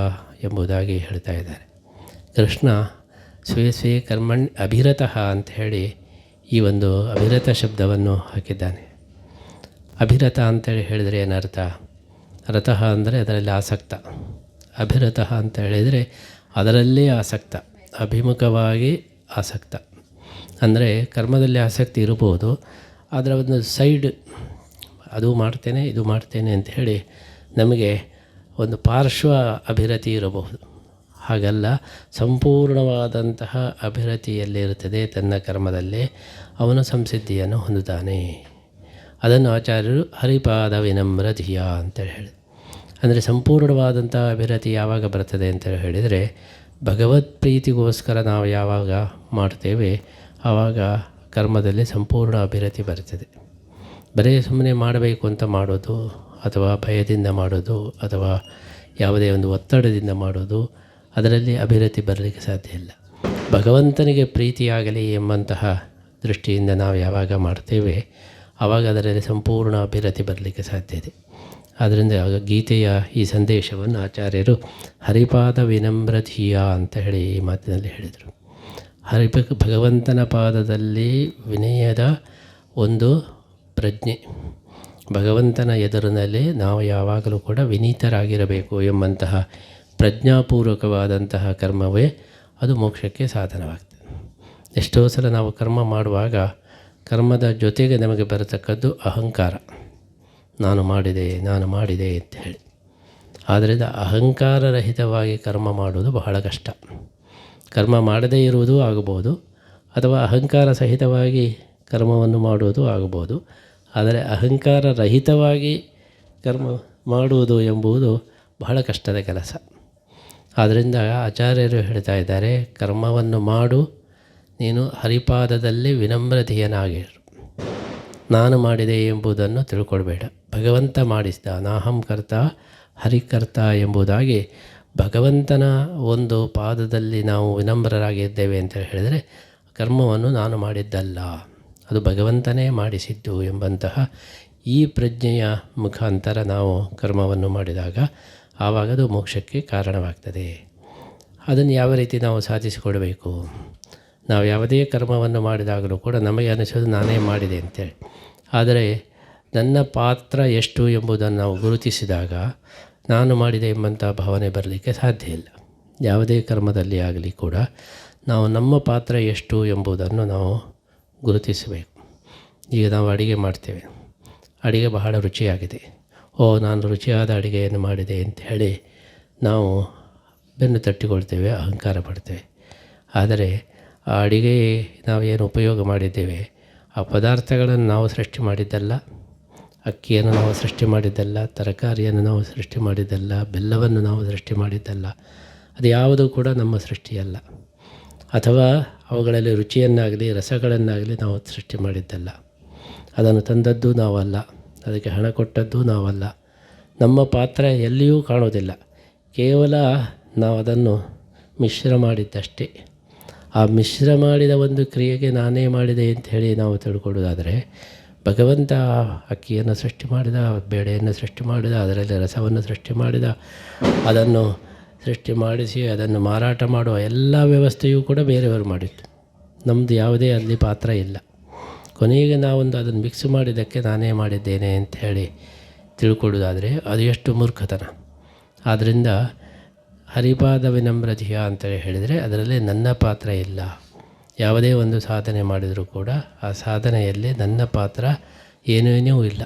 ಎಂಬುದಾಗಿ ಹೇಳ್ತಾ ಇದ್ದಾರೆ। ಕೃಷ್ಣ ಸ್ವೇ ಸ್ವೇ ಕರ್ಮಣ್ ಅಭಿರತಃ ಅಂತ ಹೇಳಿ ಈ ಒಂದು ಅಭಿರತ ಶಬ್ದವನ್ನು ಹಾಕಿದ್ದಾನೆ। ಅಭಿರತ ಅಂತೇಳಿ ಹೇಳಿದರೆ ಏನರ್ಥ? ರಥಃ ಅಂದರೆ ಅದರಲ್ಲಿ ಆಸಕ್ತ. ಅಭಿರಥ ಅಂತ ಹೇಳಿದರೆ ಅದರಲ್ಲೇ ಆಸಕ್ತ. ಅಭಿಮುಖವಾಗಿ ಆಸಕ್ತ. ಅಂದರೆ ಕರ್ಮದಲ್ಲಿ ಆಸಕ್ತಿ ಇರಬಹುದು. ಆದರೆ ಒಂದು ಸೈಡ್ ಅದು ಮಾಡ್ತೇನೆ, ಇದು ಮಾಡ್ತೇನೆ ಅಂತ ಹೇಳಿ ನಮಗೆ ಒಂದು ಪಾರ್ಶ್ವ ಅಭಿರತಿ ಇರಬಹುದು. ಹಾಗಲ್ಲ, ಸಂಪೂರ್ಣವಾದಂತಹ ಅಭಿರತಿಯಲ್ಲಿರುತ್ತದೆ ತನ್ನ ಕರ್ಮದಲ್ಲೇ. ಅವನು ಸಂಸಿದ್ಧಿಯನ್ನು ಹೊಂದುತ್ತಾನೆ. ಅದನ್ನು ಆಚಾರ್ಯರು ಹರಿಪಾದ ವಿನಮ್ರತಿಯ ಅಂತೇಳಿ ಹೇಳಿ ಅಂದರೆ ಸಂಪೂರ್ಣವಾದಂಥ ಅಭಿರತಿ ಯಾವಾಗ ಬರ್ತದೆ ಅಂತ ಹೇಳಿದರೆ, ಭಗವತ್ ಪ್ರೀತಿಗೋಸ್ಕರ ನಾವು ಯಾವಾಗ ಮಾಡ್ತೇವೆ, ಆವಾಗ ಕರ್ಮದಲ್ಲಿ ಸಂಪೂರ್ಣ ಅಭಿರತಿ ಬರ್ತದೆ. ಬರೀ ಸುಮ್ಮನೆ ಮಾಡಬೇಕು ಅಂತ ಮಾಡೋದು, ಅಥವಾ ಭಯದಿಂದ ಮಾಡೋದು, ಅಥವಾ ಯಾವುದೇ ಒಂದು ಒತ್ತಡದಿಂದ ಮಾಡೋದು, ಅದರಲ್ಲಿ ಅಭಿರತಿ ಬರಲಿಕ್ಕೆ ಸಾಧ್ಯ ಇಲ್ಲ. ಭಗವಂತನಿಗೆ ಪ್ರೀತಿಯಾಗಲಿ ಎಂಬಂತಹ ದೃಷ್ಟಿಯಿಂದ ನಾವು ಯಾವಾಗ ಮಾಡ್ತೇವೆ ಆವಾಗ ಅದರಲ್ಲಿ ಸಂಪೂರ್ಣ ಅಭಿರತಿ ಬರಲಿಕ್ಕೆ ಸಾಧ್ಯ ಇದೆ. ಆದ್ದರಿಂದ ಆಗ ಗೀತೆಯ ಈ ಸಂದೇಶವನ್ನು ಆಚಾರ್ಯರು ಹರಿಪಾದ ವಿನಮ್ರಧೀಯ ಅಂತ ಹೇಳಿ ಈ ಮಾತಿನಲ್ಲಿ ಹೇಳಿದರು. ಹರಿ ಭಗವಂತನ ಪಾದದಲ್ಲಿ ವಿನಯದ ಒಂದು ಪ್ರಜ್ಞೆ. ಭಗವಂತನ ಎದುರಿನಲ್ಲಿ ನಾವು ಯಾವಾಗಲೂ ಕೂಡ ವಿನೀತರಾಗಿರಬೇಕು ಎಂಬಂತಹ ಪ್ರಜ್ಞಾಪೂರ್ವಕವಾದಂತಹ ಕರ್ಮವೇ ಅದು ಮೋಕ್ಷಕ್ಕೆ ಸಾಧನವಾಗ್ತದೆ. ಎಷ್ಟೋ ಸಲ ನಾವು ಕರ್ಮ ಮಾಡುವಾಗ ಕರ್ಮದ ಜೊತೆಗೆ ನಮಗೆ ಬರತಕ್ಕದ್ದು ಅಹಂಕಾರ. ನಾನು ಮಾಡಿದೆ ನಾನು ಮಾಡಿದೆ ಅಂತ ಹೇಳಿ. ಆದ್ದರಿಂದ ಅಹಂಕಾರರಹಿತವಾಗಿ ಕರ್ಮ ಮಾಡುವುದು ಬಹಳ ಕಷ್ಟ. ಕರ್ಮ ಮಾಡದೇ ಇರುವುದು ಆಗಬಹುದು, ಅಥವಾ ಅಹಂಕಾರ ಸಹಿತವಾಗಿ ಕರ್ಮವನ್ನು ಮಾಡುವುದು ಆಗಬಹುದು. ಆದರೆ ಅಹಂಕಾರ ರಹಿತವಾಗಿ ಕರ್ಮ ಮಾಡುವುದು ಎಂಬುದು ಬಹಳ ಕಷ್ಟದ ಕೆಲಸ. ಆದ್ದರಿಂದ ಆಚಾರ್ಯರು ಹೇಳ್ತಾ ಇದ್ದಾರೆ, ಕರ್ಮವನ್ನು ಮಾಡು ನೀನು ಹರಿಪಾದದಲ್ಲಿ ವಿನಮ್ರತೆಯನಾಗಿರು ನಾನು ಮಾಡಿದೆ ಎಂಬುದನ್ನು ತಿಳ್ಕೊಳ್ಬೇಡ. ಭಗವಂತ ಮಾಡಿಸಿದ ನಾಹಂ ಕರ್ತ, ಹರಿಕರ್ತ ಎಂಬುದಾಗಿ ಭಗವಂತನ ಒಂದು ಪಾದದಲ್ಲಿ ನಾವು ವಿನಮ್ರರಾಗಿದ್ದೇವೆ ಅಂತ ಹೇಳಿದರೆ ಕರ್ಮವನ್ನು ನಾನು ಮಾಡಿದ್ದಲ್ಲ. ಅದು ಭಗವಂತನೇ ಮಾಡಿಸಿದ್ದು ಎಂಬಂತಹ ಈ ಪ್ರಜ್ಞೆಯ ಮುಖಾಂತರ ನಾವು ಕರ್ಮವನ್ನು ಮಾಡಿದಾಗ ಆವಾಗ ಅದು ಮೋಕ್ಷಕ್ಕೆ ಕಾರಣವಾಗ್ತದೆ. ಅದನ್ನು ಯಾವ ರೀತಿ ನಾವು ಸಾಧಿಸಿಕೊಡಬೇಕು ನಾವು ಯಾವುದೇ ಕರ್ಮವನ್ನು ಮಾಡಿದಾಗಲೂ ಕೂಡ ನಮಗೆ ಅನಿಸೋದು ನಾನೇ ಮಾಡಿದೆ ಅಂತೇಳಿ. ಆದರೆ ನನ್ನ ಪಾತ್ರ ಎಷ್ಟು ಎಂಬುದನ್ನು ನಾವು ಗುರುತಿಸಿದಾಗ ನಾನು ಮಾಡಿದೆ ಎಂಬಂಥ ಭಾವನೆ ಬರಲಿಕ್ಕೆ ಸಾಧ್ಯ ಇಲ್ಲ. ಯಾವುದೇ ಕರ್ಮದಲ್ಲಿ ಆಗಲಿ ಕೂಡ ನಾವು ನಮ್ಮ ಪಾತ್ರ ಎಷ್ಟು ಎಂಬುದನ್ನು ನಾವು ಗುರುತಿಸಬೇಕು. ಈಗ ನಾವು ಅಡುಗೆ ಮಾಡ್ತೇವೆ. ಅಡುಗೆ ಬಹಳ ರುಚಿಯಾಗಿದೆ. ಓ, ನಾನು ರುಚಿಯಾದ ಅಡುಗೆಯನ್ನು ಮಾಡಿದೆ ಅಂತ ಹೇಳಿ ನಾವು ಬೆನ್ನು ತಟ್ಟಿಕೊಳ್ತೇವೆ, ಅಹಂಕಾರ ಪಡ್ತೇವೆ. ಆದರೆ ಆ ಅಡಿಗೆ ಏನು ಉಪಯೋಗ ಮಾಡಿದ್ದೇವೆ, ಆ ಪದಾರ್ಥಗಳನ್ನು ನಾವು ಸೃಷ್ಟಿ ಮಾಡಿದ್ದಲ್ಲ, ಅಕ್ಕಿಯನ್ನು ನಾವು ಸೃಷ್ಟಿ ಮಾಡಿದ್ದಲ್ಲ, ತರಕಾರಿಯನ್ನು ನಾವು ಸೃಷ್ಟಿ ಮಾಡಿದ್ದಲ್ಲ, ಬೆಲ್ಲವನ್ನು ನಾವು ಸೃಷ್ಟಿ ಮಾಡಿದ್ದಲ್ಲ, ಅದು ಯಾವುದೂ ಕೂಡ ನಮ್ಮ ಸೃಷ್ಟಿಯಲ್ಲ. ಅಥವಾ ಅವುಗಳಲ್ಲಿ ರುಚಿಯನ್ನಾಗಲಿ, ರಸಗಳನ್ನಾಗಲಿ ನಾವು ಸೃಷ್ಟಿ ಮಾಡಿದ್ದಲ್ಲ. ಅದನ್ನು ತಂದದ್ದು ನಾವಲ್ಲ, ಅದಕ್ಕೆ ಹಣ ಕೊಟ್ಟದ್ದು ನಾವಲ್ಲ. ನಮ್ಮ ಪಾತ್ರ ಎಲ್ಲಿಯೂ ಕಾಣೋದಿಲ್ಲ ಕೇವಲ ನಾವು ಅದನ್ನು ಮಿಶ್ರ ಮಾಡಿದ್ದಷ್ಟೇ. ಆ ಮಿಶ್ರ ಮಾಡಿದ ಒಂದು ಕ್ರಿಯೆಗೆ ನಾನೇ ಮಾಡಿದೆ ಅಂತ ಹೇಳಿ ನಾವು ತಿಳ್ಕೊಳ್ಳೋದಾದರೆ, ಭಗವಂತ ಅಕ್ಕಿಯನ್ನು ಸೃಷ್ಟಿ ಮಾಡಿದ, ಬೇಳೆಯನ್ನು ಸೃಷ್ಟಿ ಮಾಡಿದ, ಅದರಲ್ಲಿ ರಸವನ್ನು ಸೃಷ್ಟಿ ಮಾಡಿದ, ಅದನ್ನು ಸೃಷ್ಟಿ ಮಾಡಿಸಿ, ಅದನ್ನು ಮಾರಾಟ ಮಾಡುವ ಎಲ್ಲ ವ್ಯವಸ್ಥೆಯೂ ಕೂಡ ಬೇರೆಯವರು ಮಾಡಿತ್ತು. ನಮ್ಮದು ಯಾವುದೇ ಅಲ್ಲಿ ಪಾತ್ರ ಇಲ್ಲ. ಕೊನೆಗೆ ನಾವೊಂದು ಅದನ್ನು ಮಿಕ್ಸ್ ಮಾಡಿದ್ದಕ್ಕೆ ನಾನೇ ಮಾಡಿದ್ದೇನೆ ಅಂತ ಹೇಳಿ ತಿಳ್ಕೊಳ್ಳೋದಾದರೆ ಅದು ಎಷ್ಟು ಮೂರ್ಖತನ. ಆದ್ದರಿಂದ ಹರಿಪಾದ ವಿನಮ್ರತೆಯ ಅಂತೇಳಿ ಹೇಳಿದರೆ ಅದರಲ್ಲಿ ನನ್ನ ಪಾತ್ರ ಇಲ್ಲ. ಯಾವುದೇ ಒಂದು ಸಾಧನೆ ಮಾಡಿದರೂ ಕೂಡ ಆ ಸಾಧನೆಯಲ್ಲಿ ನನ್ನ ಪಾತ್ರ ಏನೇನೂ ಇಲ್ಲ.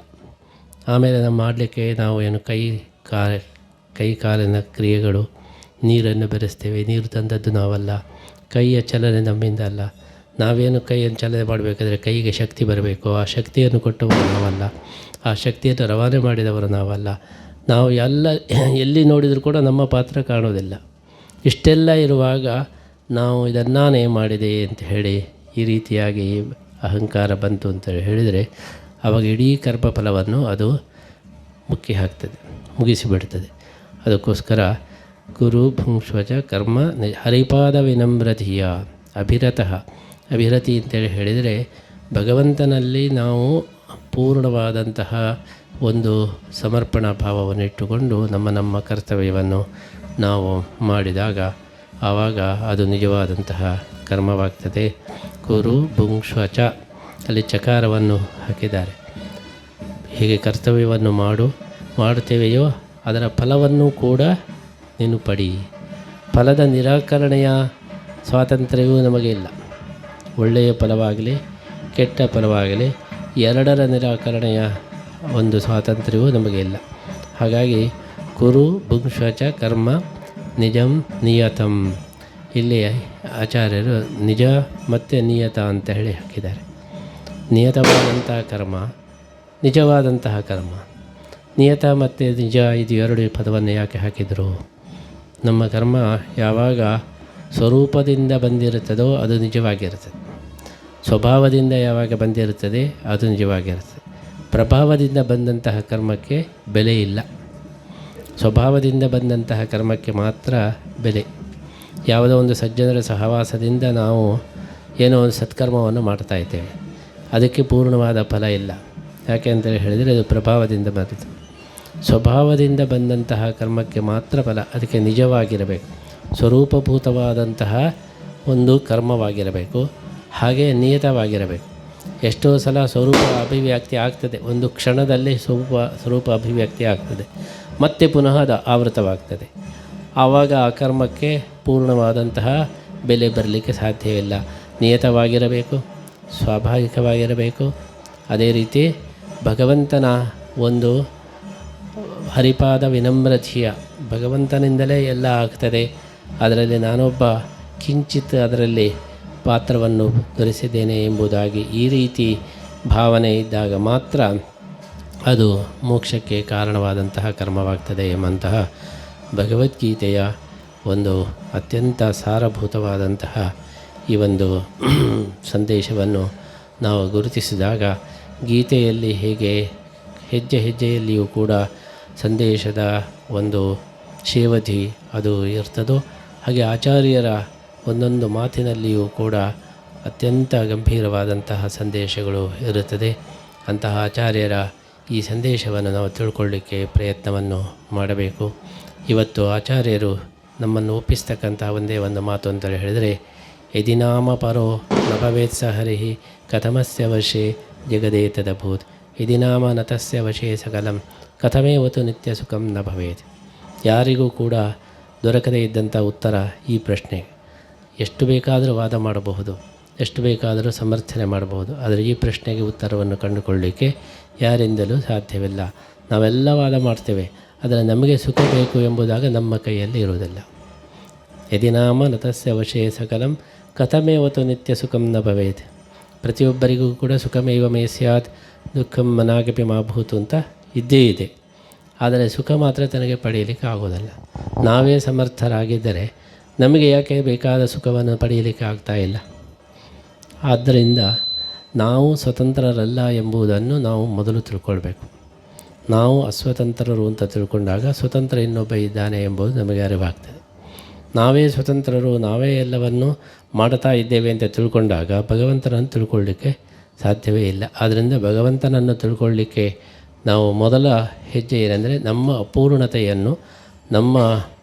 ಆಮೇಲೆ ನಾವು ಮಾಡಲಿಕ್ಕೆ ನಾವು ಏನು ಕೈ ಕಾಲ, ಕೈ ಕಾಲಿನ ಕ್ರಿಯೆಗಳು, ನೀರನ್ನು ಬೆರೆಸ್ತೇವೆ. ನೀರು ತಂದದ್ದು ನಾವಲ್ಲ. ಕೈಯ ಚಲನೆ ನಮ್ಮಿಂದ ಅಲ್ಲ. ನಾವೇನು ಕೈಯನ್ನು ಚಲನೆ ಮಾಡಬೇಕಾದ್ರೆ ಕೈಗೆ ಶಕ್ತಿ ಬರಬೇಕು. ಆ ಶಕ್ತಿಯನ್ನು ಕೊಟ್ಟವರು ನಾವಲ್ಲ. ಆ ಶಕ್ತಿಯನ್ನು ರವಾನೆ ಮಾಡಿದವರು ನಾವಲ್ಲ. ನಾವು ಎಲ್ಲ ಎಲ್ಲಿ ನೋಡಿದರೂ ಕೂಡ ನಮ್ಮ ಪಾತ್ರ ಕಾಣೋದಿಲ್ಲ ಇಷ್ಟೆಲ್ಲ ಇರುವಾಗ ನಾವು ಇದನ್ನು ನಾನೇ ಮಾಡಿದೆ ಅಂತ ಹೇಳಿ ಈ ರೀತಿಯಾಗಿ ಅಹಂಕಾರ ಬಂತು ಅಂತ ಹೇಳಿದರೆ ಆವಾಗ ಇಡೀ ಕರ್ಮಫಲವನ್ನು ಅದು ಮುಕ್ಕಿ ಹಾಕ್ತದೆ, ಮುಗಿಸಿಬಿಡ್ತದೆ. ಅದಕ್ಕೋಸ್ಕರ ಗುರು ಭುಂಶ್ವಜ ಕರ್ಮ ಹರಿಪಾದ ವಿನಮ್ರತಿಯ ಅಭಿರತಃ. ಅಭಿರತಿ ಅಂತೇಳಿ ಹೇಳಿದರೆ ಭಗವಂತನಲ್ಲಿ ನಾವು ಪೂರ್ಣವಾದಂತಹ ಒಂದು ಸಮರ್ಪಣಾ ಭಾವವನ್ನು ಇಟ್ಟುಕೊಂಡು ನಮ್ಮ ನಮ್ಮ ಕರ್ತವ್ಯವನ್ನು ನಾವು ಮಾಡಿದಾಗ ಆವಾಗ ಅದು ನಿಜವಾದಂತಹ ಕರ್ಮವಾಗ್ತದೆ. ಕುರು ಬುಂಶ್ವಚ ಅಲ್ಲಿ ಚಕಾರವನ್ನು ಹಾಕಿದ್ದಾರೆ. ಹೀಗೆ ಕರ್ತವ್ಯವನ್ನು ಮಾಡು, ಮಾಡುತ್ತೇವೆಯೋ ಅದರ ಫಲವನ್ನು ಕೂಡ ನೀನು ಪಡಿ. ಫಲದ ನಿರಾಕರಣೆಯ ಸ್ವಾತಂತ್ರ್ಯವೂ ನಮಗೆ ಇಲ್ಲ. ಒಳ್ಳೆಯ ಫಲವಾಗಲಿ ಕೆಟ್ಟ ಫಲವಾಗಲಿ ಎರಡರ ನಿರಾಕರಣೆಯ ಒಂದು ಸ್ವಾತಂತ್ರ್ಯವೂ ನಮಗೆ ಇಲ್ಲ. ಹಾಗಾಗಿ ಕುರು, ಭುಂಶ್ವಚ, ಕರ್ಮ, ನಿಜಂ, ನಿಯತಂ. ಇಲ್ಲಿ ಆಚಾರ್ಯರು ನಿಜ ಮತ್ತು ನಿಯತ ಅಂತ ಹೇಳಿ ಹಾಕಿದ್ದಾರೆ. ನಿಯತವಾದಂತಹ ಕರ್ಮ, ನಿಜವಾದಂತಹ ಕರ್ಮ. ನಿಯತ ಮತ್ತು ನಿಜ ಇದು ಎರಡು ಪದವನ್ನು ಯಾಕೆ ಹಾಕಿದರು? ನಮ್ಮ ಕರ್ಮ ಯಾವಾಗ ಸ್ವರೂಪದಿಂದ ಬಂದಿರುತ್ತದೋ ಅದು ನಿಜವಾಗಿರುತ್ತದೆ. ಸ್ವಭಾವದಿಂದ ಯಾವಾಗ ಬಂದಿರುತ್ತದೆ ಅದು ನಿಜವಾಗಿರುತ್ತದೆ. ಪ್ರಭಾವದಿಂದ ಬಂದಂತಹ ಕರ್ಮಕ್ಕೆ ಬೆಲೆ ಇಲ್ಲ. ಸ್ವಭಾವದಿಂದ ಬಂದಂತಹ ಕರ್ಮಕ್ಕೆ ಮಾತ್ರ ಬೆಲೆ. ಯಾವುದೋ ಒಂದು ಸಜ್ಜನರ ಸಹವಾಸದಿಂದ ನಾವು ಏನೋ ಒಂದು ಸತ್ಕರ್ಮವನ್ನು ಮಾಡ್ತಾ ಇದ್ದೇವೆ. ಅದಕ್ಕೆ ಪೂರ್ಣವಾದ ಫಲ ಇಲ್ಲ. ಯಾಕೆ ಅಂತೇಳಿ ಹೇಳಿದರೆ ಅದು ಪ್ರಭಾವದಿಂದ ಬಂದಿತು. ಸ್ವಭಾವದಿಂದ ಬಂದಂತಹ ಕರ್ಮಕ್ಕೆ ಮಾತ್ರ ಫಲ, ಅದಕ್ಕೆ ನಿಜವಾಗಿರಬೇಕು. ಸ್ವರೂಪಭೂತವಾದಂತಹ ಒಂದು ಕರ್ಮವಾಗಿರಬೇಕು. ಹಾಗೆ ನಿಯತವಾಗಿರಬೇಕು. ಎಷ್ಟೋ ಸಲ ಸ್ವರೂಪ ಅಭಿವ್ಯಕ್ತಿ ಆಗ್ತದೆ. ಒಂದು ಕ್ಷಣದಲ್ಲಿ ಸ್ವರೂಪ ಸ್ವರೂಪ ಅಭಿವ್ಯಕ್ತಿ ಆಗ್ತದೆ. ಮತ್ತೆ ಪುನಃ ಅದು ಆವೃತವಾಗ್ತದೆ. ಆವಾಗ ಆ ಕರ್ಮಕ್ಕೆ ಪೂರ್ಣವಾದಂತಹ ಬೆಲೆ ಬರಲಿಕ್ಕೆ ಸಾಧ್ಯವಿಲ್ಲ ನಿಯತವಾಗಿರಬೇಕು, ಸ್ವಾಭಾವಿಕವಾಗಿರಬೇಕು. ಅದೇ ರೀತಿ ಭಗವಂತನ ಒಂದು ಹರಿಪಾದ ವಿನಮ್ರತೆಯ ಭಗವಂತನಿಂದಲೇ ಎಲ್ಲ ಆಗ್ತದೆ. ಅದರಲ್ಲಿ ನಾನೊಬ್ಬ ಕಿಂಚಿತ್ ಅದರಲ್ಲಿ ಪಾತ್ರವನ್ನು ಧರಿಸಿದ್ದೇನೆ ಎಂಬುದಾಗಿ ಈ ರೀತಿ ಭಾವನೆ ಇದ್ದಾಗ ಮಾತ್ರ ಅದು ಮೋಕ್ಷಕ್ಕೆ ಕಾರಣವಾದಂತಹ ಕರ್ಮವಾಗ್ತದೆ ಎಂಬಂತಹ ಭಗವದ್ಗೀತೆಯ ಒಂದು ಅತ್ಯಂತ ಸಾರಭೂತವಾದಂತಹ ಈ ಒಂದು ಸಂದೇಶವನ್ನು ನಾವು ಗುರುತಿಸಿದಾಗ ಗೀತೆಯಲ್ಲಿ ಹೇಗೆ ಹೆಜ್ಜೆ ಹೆಜ್ಜೆಯಲ್ಲಿಯೂ ಕೂಡ ಸಂದೇಶದ ಒಂದು ಶೇವಧಿ ಅದು ಇರ್ತದೋ ಹಾಗೆ ಆಚಾರ್ಯರ ಒಂದೊಂದು ಮಾತಿನಲ್ಲಿಯೂ ಕೂಡ ಅತ್ಯಂತ ಗಂಭೀರವಾದಂತಹ ಸಂದೇಶಗಳು ಇರುತ್ತದೆ. ಅಂತಹ ಆಚಾರ್ಯರ ಈ ಸಂದೇಶವನ್ನು ನಾವು ತಿಳ್ಕೊಳ್ಳಿಕ್ಕೆ ಪ್ರಯತ್ನವನ್ನು ಮಾಡಬೇಕು. ಇವತ್ತು ಆಚಾರ್ಯರು ನಮ್ಮನ್ನು ಒಪ್ಪಿಸ್ತಕ್ಕಂತಹ ಒಂದೇ ಒಂದು ಮಾತು ಅಂತೇಳಿ ಹೇಳಿದರೆ ಯದಿನಾಮ ಪರೋ ನ ಭವೇತ್ ಸ ಹರಿ ಕಥಮಸ್ಯ ವಶೇ ಜಗದೇತದಭೂತ್ ಯದಿನಾಮ ನತಸ್ಯ ವಶೇ ಸಕಲಂ ಕಥಮೇವತು ನಿತ್ಯ ಸುಖಂ ನ ಭವೇತ್ ಯಾರಿಗೂ ಕೂಡ ದೊರಕದೇ ಇದ್ದಂಥ ಉತ್ತರ ಈ ಪ್ರಶ್ನೆ. ಎಷ್ಟು ಬೇಕಾದರೂ ವಾದ ಮಾಡಬಹುದು, ಎಷ್ಟು ಬೇಕಾದರೂ ಸಮರ್ಥನೆ ಮಾಡಬಹುದು. ಆದರೆ ಈ ಪ್ರಶ್ನೆಗೆ ಉತ್ತರವನ್ನು ಕಂಡುಕೊಳ್ಳಲಿಕ್ಕೆ ಯಾರಿಂದಲೂ ಸಾಧ್ಯವಿಲ್ಲ. ನಾವೆಲ್ಲ ವಾದ ಮಾಡ್ತೇವೆ, ಆದರೆ ನಮಗೆ ಸುಖ ಬೇಕು ಎಂಬುದಾಗ ನಮ್ಮ ಕೈಯಲ್ಲಿ ಇರುವುದಿಲ್ಲ. ಯದಿನಾಮ ನತಸ್ಯ ವಶೇ ಸಕಲಂ, ಕಥಮೇವತು ನಿತ್ಯ ಸುಖಂ ನ ಭವೇತ್. ಪ್ರತಿಯೊಬ್ಬರಿಗೂ ಕೂಡ ಸುಖಮೇವ ಮೇ ಸ್ಯಾತ್, ದುಃಖಂ ಮನಾಗಪಿ ಮಾಭೂತು ಅಂತ ಇದ್ದೇ ಇದೆ. ಆದರೆ ಸುಖ ಮಾತ್ರ ತನಗೆ ಪಡೆಯಲಿಕ್ಕೆ ಆಗೋದಲ್ಲ ನಾವೇ ಸಮರ್ಥರಾಗಿದ್ದರೆ ನಮಗೆ ಯಾಕೆ ಬೇಕಾದ ಸುಖವನ್ನು ಪಡೆಯಲಿಕ್ಕೆ ಆಗ್ತಾ ಇಲ್ಲ? ಆದ್ದರಿಂದ ನಾವು ಸ್ವತಂತ್ರರಲ್ಲ ಎಂಬುದನ್ನು ನಾವು ಮೊದಲು ತಿಳ್ಕೊಳ್ಬೇಕು. ನಾವು ಅಸ್ವತಂತ್ರರು ಅಂತ ತಿಳ್ಕೊಂಡಾಗ ಸ್ವತಂತ್ರ ಇನ್ನೊಬ್ಬ ಇದ್ದಾನೆ ಎಂಬುದು ನಮಗೆ ಅರಿವಾಗ್ತದೆ. ನಾವೇ ಸ್ವತಂತ್ರರು, ನಾವೇ ಎಲ್ಲವನ್ನು ಮಾಡ್ತಾ ಇದ್ದೇವೆ ಅಂತ ತಿಳ್ಕೊಂಡಾಗ ಭಗವಂತನನ್ನು ತಿಳ್ಕೊಳ್ಳಿಕ್ಕೆ ಸಾಧ್ಯವೇ ಇಲ್ಲ. ಆದ್ದರಿಂದ ಭಗವಂತನನ್ನು ತಿಳ್ಕೊಳ್ಳಿಕ್ಕೆ ನಾವು ಮೊದಲ ಹೆಜ್ಜೆ ಏನೆಂದರೆ ನಮ್ಮ ಅಪೂರ್ಣತೆಯನ್ನು, ನಮ್ಮ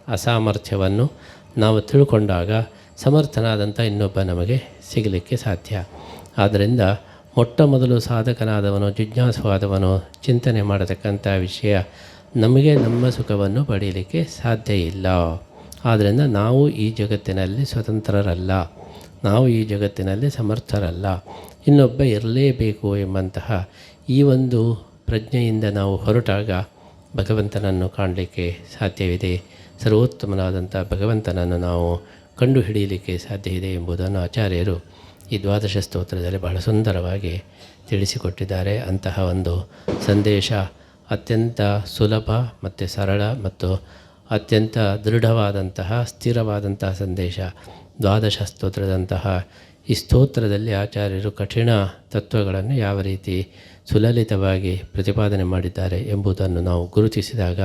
ಅಸಾಮರ್ಥ್ಯವನ್ನು ನಾವು ತಿಳ್ಕೊಂಡಾಗ ಸಮರ್ಥನಾದಂಥ ಇನ್ನೊಬ್ಬ ನಮಗೆ ಸಿಗಲಿಕ್ಕೆ ಸಾಧ್ಯ. ಆದ್ದರಿಂದ ಮೊಟ್ಟ ಮೊದಲು ಸಾಧಕನಾದವನು, ಜಿಜ್ಞಾಸುವಾದವನು, ಚಿಂತನೆ ಮಾಡತಕ್ಕಂಥ ವಿಷಯ ನಮಗೆ ನಮ್ಮ ಸುಖವನ್ನು ಪಡೆಯಲಿಕ್ಕೆ ಸಾಧ್ಯ ಇಲ್ಲ. ಆದ್ದರಿಂದ ನಾವು ಈ ಜಗತ್ತಿನಲ್ಲಿ ಸ್ವತಂತ್ರರಲ್ಲ. ನಾವು ಈ ಜಗತ್ತಿನಲ್ಲಿ ಸಮರ್ಥರಲ್ಲ. ಇನ್ನೊಬ್ಬ ಇರಲೇಬೇಕು ಎಂಬಂತಹ ಈ ಒಂದು ಪ್ರಜ್ಞೆಯಿಂದ ನಾವು ಹೊರಟಾಗ ಭಗವಂತನನ್ನು ಕಾಣಲಿಕ್ಕೆ ಸಾಧ್ಯವಿದೆ. ಸರ್ವೋತ್ತಮನಾದಂಥ ಭಗವಂತನನ್ನು ನಾವು ಕಂಡುಹಿಡಿಯಲಿಕ್ಕೆ ಸಾಧ್ಯ ಇದೆ ಎಂಬುದನ್ನು ಆಚಾರ್ಯರು ಈ ದ್ವಾದಶ ಸ್ತೋತ್ರದಲ್ಲಿ ಬಹಳ ಸುಂದರವಾಗಿ ತಿಳಿಸಿಕೊಟ್ಟಿದ್ದಾರೆ. ಅಂತಹ ಒಂದು ಸಂದೇಶ ಅತ್ಯಂತ ಸುಲಭ ಮತ್ತು ಸರಳ ಮತ್ತು ಅತ್ಯಂತ ದೃಢವಾದಂತಹ, ಸ್ಥಿರವಾದಂತಹ ಸಂದೇಶ ದ್ವಾದಶ ಸ್ತೋತ್ರದಂತಹ ಈ ಸ್ತೋತ್ರದಲ್ಲಿ ಆಚಾರ್ಯರು ಕಠಿಣ ತತ್ವಗಳನ್ನು ಯಾವ ರೀತಿ ಸುಲಲಿತವಾಗಿ ಪ್ರತಿಪಾದನೆ ಮಾಡಿದ್ದಾರೆ ಎಂಬುದನ್ನು ನಾವು ಗುರುತಿಸಿದಾಗ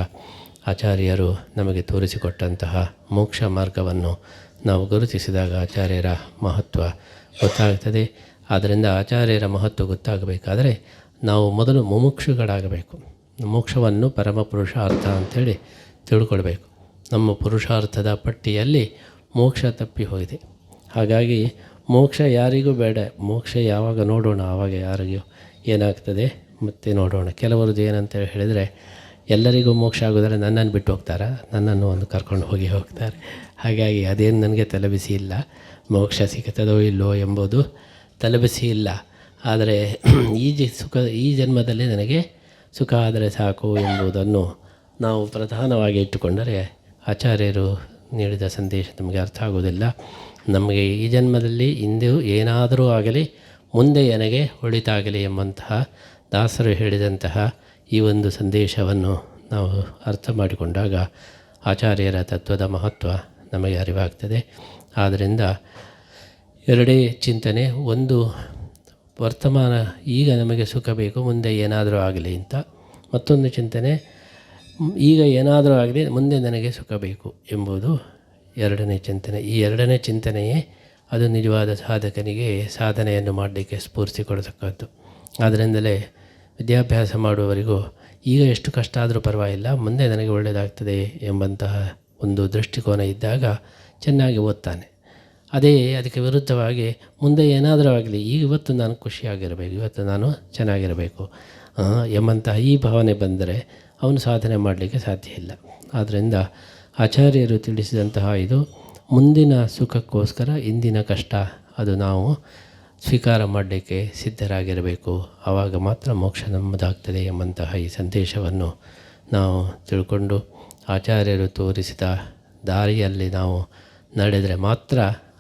ಆಚಾರ್ಯರು ನಮಗೆ ತೋರಿಸಿಕೊಟ್ಟಂತಹ ಮೋಕ್ಷ ಮಾರ್ಗವನ್ನು ನಾವು ಗುರುತಿಸಿದಾಗ ಆಚಾರ್ಯರ ಮಹತ್ವ ಗೊತ್ತಾಗ್ತದೆ ಆದ್ದರಿಂದ ಆಚಾರ್ಯರ ಮಹತ್ವ ಗೊತ್ತಾಗಬೇಕಾದರೆ ನಾವು ಮೊದಲು ಮುಮುಕ್ಷುಗಳಾಗಬೇಕು. ಮೋಕ್ಷವನ್ನು ಪರಮ ಪುರುಷಾರ್ಥ ಅಂಥೇಳಿ ತಿಳ್ಕೊಳ್ಬೇಕು. ನಮ್ಮ ಪುರುಷಾರ್ಥದ ಪಟ್ಟಿಯಲ್ಲಿ ಮೋಕ್ಷ ತಪ್ಪಿ ಹೋಗಿದೆ. ಹಾಗಾಗಿ ಮೋಕ್ಷ ಯಾರಿಗೂ ಬೇಡ. ಮೋಕ್ಷ ಯಾವಾಗ ನೋಡೋಣ, ಆವಾಗ ಯಾರಿಗೂ ಏನಾಗ್ತದೆ ಮತ್ತೆ ನೋಡೋಣ. ಕೆಲವರದ್ದು ಏನಂತ ಹೇಳಿದರೆ ಎಲ್ಲರಿಗೂ ಮೋಕ್ಷ ಆಗೋದ್ರೆ ನನ್ನನ್ನು ಬಿಟ್ಟು ಹೋಗ್ತಾರೆ? ನನ್ನನ್ನು ಒಂದು ಕರ್ಕೊಂಡು ಹೋಗಿ ಹೋಗ್ತಾರೆ. ಹಾಗಾಗಿ ಅದೇನು ನನಗೆ ತಲೆಬಿಸಿ ಇಲ್ಲ. ಮೋಕ್ಷ ಸಿಗುತ್ತದೋ ಇಲ್ಲೋ ಎಂಬುದು ತಲೆಬಿಸಿ ಇಲ್ಲ. ಆದರೆ ಈ ಸುಖ, ಈ ಜನ್ಮದಲ್ಲಿ ನನಗೆ ಸುಖ ಆದರೆ ಸಾಕು ಎಂಬುದನ್ನು ನಾವು ಪ್ರಧಾನವಾಗಿ ಇಟ್ಟುಕೊಂಡರೆ ಆಚಾರ್ಯರು ನೀಡಿದ ಸಂದೇಶ ನಮಗೆ ಅರ್ಥ ಆಗುವುದಿಲ್ಲ. ನಮಗೆ ಈ ಜನ್ಮದಲ್ಲಿ ಇಂದು ಏನಾದರೂ ಆಗಲಿ, ಮುಂದೆ ನನಗೆ ಒಳಿತಾಗಲಿ ಎಂಬಂತಹ ದಾಸರು ಹೇಳಿದಂತಹ ಈ ಒಂದು ಸಂದೇಶವನ್ನು ನಾವು ಅರ್ಥ ಮಾಡಿಕೊಂಡಾಗ ಆಚಾರ್ಯರ ತತ್ವದ ಮಹತ್ವ ನಮಗೆ ಅರಿವಾಗ್ತದೆ. ಆದ್ದರಿಂದ ಎರಡೇ ಚಿಂತನೆ, ಒಂದು ವರ್ತಮಾನ ಈಗ ನಮಗೆ ಸುಖ ಬೇಕು, ಮುಂದೆ ಏನಾದರೂ ಆಗಲಿ ಅಂತ. ಮತ್ತೊಂದು ಚಿಂತನೆ, ಈಗ ಏನಾದರೂ ಆಗಲಿ ಮುಂದೆ ನನಗೆ ಸುಖ ಬೇಕು ಎಂಬುದು ಎರಡನೇ ಚಿಂತನೆ. ಈ ಎರಡನೇ ಚಿಂತನೆಯೇ ಅದು ನಿಜವಾದ ಸಾಧಕನಿಗೆ ಸಾಧನೆಯನ್ನು ಮಾಡಲಿಕ್ಕೆ ಸ್ಫೂರ್ತಿ ಕೊಡತಕ್ಕದ್ದು. ಆದ್ದರಿಂದಲೇ ವಿದ್ಯಾಭ್ಯಾಸ ಮಾಡುವವರಿಗೂ ಈಗ ಎಷ್ಟು ಕಷ್ಟ ಆದರೂ ಪರವಾಗಿಲ್ಲ, ಮುಂದೆ ನನಗೆ ಒಳ್ಳೆಯದಾಗ್ತದೆ ಎಂಬಂತಹ ಒಂದು ದೃಷ್ಟಿಕೋನ ಇದ್ದಾಗ ಚೆನ್ನಾಗಿ ಓದ್ತಾನೆ. ಅದೇ ಅದಕ್ಕೆ ವಿರುದ್ಧವಾಗಿ ಮುಂದೆ ಏನಾದರೂ ಆಗಲಿ, ಈಗ ಇವತ್ತು ನಾನು ಖುಷಿಯಾಗಿರಬೇಕು, ಇವತ್ತು ನಾನು ಚೆನ್ನಾಗಿರಬೇಕು ಎಂಬಂತಹ ಈ ಭಾವನೆ ಬಂದರೆ ಅವನು ಸಾಧನೆ ಮಾಡಲಿಕ್ಕೆ ಸಾಧ್ಯ ಇಲ್ಲ. ಆದ್ದರಿಂದ ಆಚಾರ್ಯರು ತಿಳಿಸಿದಂತಹ ಇದು ಮುಂದಿನ ಸುಖಕ್ಕೋಸ್ಕರ ಇಂದಿನ ಕಷ್ಟ, ಅದು ನಾವು ಸ್ವೀಕಾರ ಮಾಡಲಿಕ್ಕೆ ಸಿದ್ಧರಾಗಿರಬೇಕು. ಆವಾಗ ಮಾತ್ರ ಮೋಕ್ಷ ನಮ್ಮದಾಗ್ತದೆ ಎಂಬಂತಹ ಈ ಸಂದೇಶವನ್ನು ನಾವು ತಿಳ್ಕೊಂಡು ಆಚಾರ್ಯರು ತೋರಿಸಿದ ದಾರಿಯಲ್ಲಿ ನಾವು ನಡೆದರೆ ಮಾತ್ರ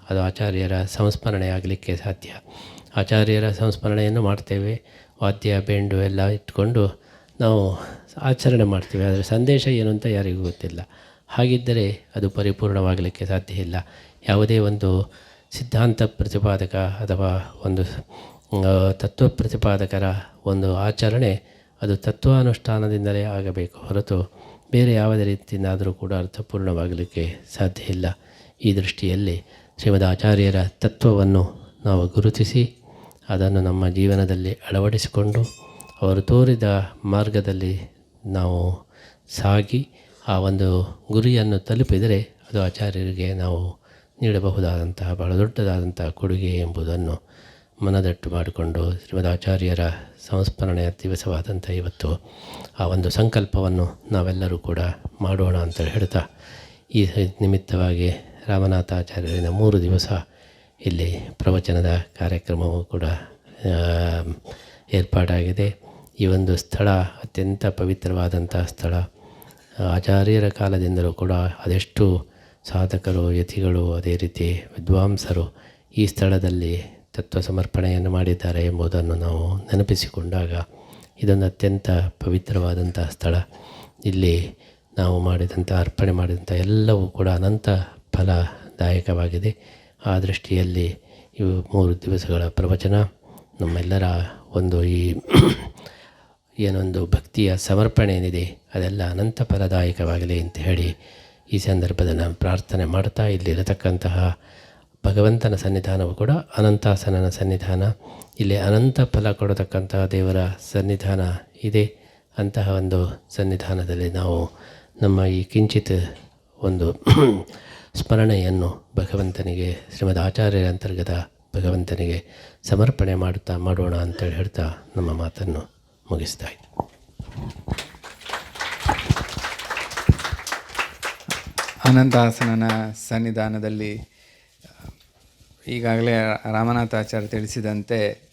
ಅದು ಆಚಾರ್ಯರ ಸಂಸ್ಮರಣೆ ಆಗಲಿಕ್ಕೆ ಸಾಧ್ಯ. ಆಚಾರ್ಯರ ಸಂಸ್ಮರಣೆಯನ್ನು ಮಾಡ್ತೇವೆ. ವಾದ್ಯ, ಬೆಂಡು ಎಲ್ಲ ಇಟ್ಕೊಂಡು ನಾವು ಆಚರಣೆ ಮಾಡ್ತೀವಿ. ಆದರೆ ಸಂದೇಶ ಏನು ಅಂತ ಯಾರಿಗೂ ಗೊತ್ತಿಲ್ಲ. ಹಾಗಿದ್ದರೆ ಅದು ಪರಿಪೂರ್ಣವಾಗಲಿಕ್ಕೆ ಸಾಧ್ಯ ಇಲ್ಲ. ಯಾವುದೇ ಒಂದು ಸಿದ್ಧಾಂತ ಪ್ರತಿಪಾದಕ ಅಥವಾ ಒಂದು ತತ್ವ ಪ್ರತಿಪಾದಕರ ಒಂದು ಆಚರಣೆ ಅದು ತತ್ವಾನುಷ್ಠಾನದಿಂದಲೇ ಆಗಬೇಕು ಹೊರತು ಬೇರೆ ಯಾವುದೇ ರೀತಿಯಿಂದಾದರೂ ಕೂಡ ಅರ್ಥಪೂರ್ಣವಾಗಲಿಕ್ಕೆ ಸಾಧ್ಯ ಇಲ್ಲ. ಈ ದೃಷ್ಟಿಯಲ್ಲಿ ಶ್ರೀಮದ್ ಆಚಾರ್ಯರ ತತ್ವವನ್ನು ನಾವು ಗುರುತಿಸಿ ಅದನ್ನು ನಮ್ಮ ಜೀವನದಲ್ಲಿ ಅಳವಡಿಸಿಕೊಂಡು ಅವರು ತೋರಿದ ಮಾರ್ಗದಲ್ಲಿ ನಾವು ಸಾಗಿ ಆ ಒಂದು ಗುರಿಯನ್ನು ತಲುಪಿದರೆ ಅದು ಆಚಾರ್ಯರಿಗೆ ನಾವು ನೀಡಬಹುದಾದಂತಹ, ಬಹಳ ದೊಡ್ಡದಾದಂತಹ ಕೊಡುಗೆ ಎಂಬುದನ್ನು ಮನದಟ್ಟು ಮಾಡಿಕೊಂಡು ಶ್ರೀಮದಾಚಾರ್ಯರ ಸಂಸ್ಮರಣೆಯ ದಿವಸವಾದಂಥ ಇವತ್ತು ಆ ಒಂದು ಸಂಕಲ್ಪವನ್ನು ನಾವೆಲ್ಲರೂ ಕೂಡ ಮಾಡೋಣ ಅಂತ ಹೇಳ್ತಾ, ಈ ನಿಮಿತ್ತವಾಗಿ ರಾಮನಾಥಾಚಾರ್ಯರಿಂದ ಮೂರು ದಿವಸ ಇಲ್ಲಿ ಪ್ರವಚನದ ಕಾರ್ಯಕ್ರಮವು ಕೂಡ ಏರ್ಪಾಡಾಗಿದೆ. ಈ ಒಂದು ಸ್ಥಳ ಅತ್ಯಂತ ಪವಿತ್ರವಾದಂಥ ಸ್ಥಳ. ಆಚಾರ್ಯರ ಕಾಲದಿಂದಲೂ ಕೂಡ ಅದೆಷ್ಟು ಸಾಧಕರು, ಯತಿಗಳು, ಅದೇ ರೀತಿ ವಿದ್ವಾಂಸರು ಈ ಸ್ಥಳದಲ್ಲಿ ತತ್ವ ಸಮರ್ಪಣೆಯನ್ನು ಮಾಡಿದ್ದಾರೆ ಎಂಬುದನ್ನು ನಾವು ನೆನಪಿಸಿಕೊಂಡಾಗ ಇದೊಂದು ಅತ್ಯಂತ ಪವಿತ್ರವಾದಂಥ ಸ್ಥಳ. ಇಲ್ಲಿ ನಾವು ಮಾಡಿದಂಥ ಅರ್ಪಣೆ ಮಾಡಿದಂಥ ಎಲ್ಲವೂ ಕೂಡ ಅನಂತ ಫಲದಾಯಕವಾಗಿದೆ. ಆ ದೃಷ್ಟಿಯಲ್ಲಿ ಇವು ಮೂರು ದಿವಸಗಳ ಪ್ರವಚನ, ನಮ್ಮೆಲ್ಲರ ಒಂದು ಈ ಏನೊಂದು ಭಕ್ತಿಯ ಸಮರ್ಪಣೆ ಏನಿದೆ ಅದೆಲ್ಲ ಅನಂತ ಫಲದಾಯಕವಾಗಲಿ ಅಂತ ಹೇಳಿ ಈ ಸಂದರ್ಭದಲ್ಲಿ ನಾನು ಪ್ರಾರ್ಥನೆ ಮಾಡ್ತಾ ಇಲ್ಲಿರತಕ್ಕಂತಹ ಭಗವಂತನ ಸನ್ನಿಧಾನವು ಕೂಡ ಅನಂತಾಸನನ ಸನ್ನಿಧಾನ. ಇಲ್ಲಿ ಅನಂತ ಫಲ ಕೊಡತಕ್ಕಂತಹ ದೇವರ ಸನ್ನಿಧಾನ ಇದೆ. ಅಂತಹ ಒಂದು ಸನ್ನಿಧಾನದಲ್ಲಿ ನಾವು ನಮ್ಮ ಈ ಕಿಂಚಿತ್ ಒಂದು ಸ್ಮರಣೆಯನ್ನು ಭಗವಂತನಿಗೆ, ಶ್ರೀಮದ್ ಆಚಾರ್ಯರ ಅಂತರ್ಗತ ಭಗವಂತನಿಗೆ ಸಮರ್ಪಣೆ ಮಾಡುತ್ತಾ, ಮಾಡೋಣ ಅಂತೇಳಿ ಹೇಳ್ತಾ ನಮ್ಮ ಮಾತನ್ನು ಮುಗಿಸ್ತಾ ಇದ್ದೆ. ಅನಂತಾಸನನ ಸನ್ನಿಧಾನದಲ್ಲಿ, ಈಗಾಗಲೇ ರಾಮನಾಥಾಚಾರ್ಯ ತಿಳಿಸಿದಂತೆ,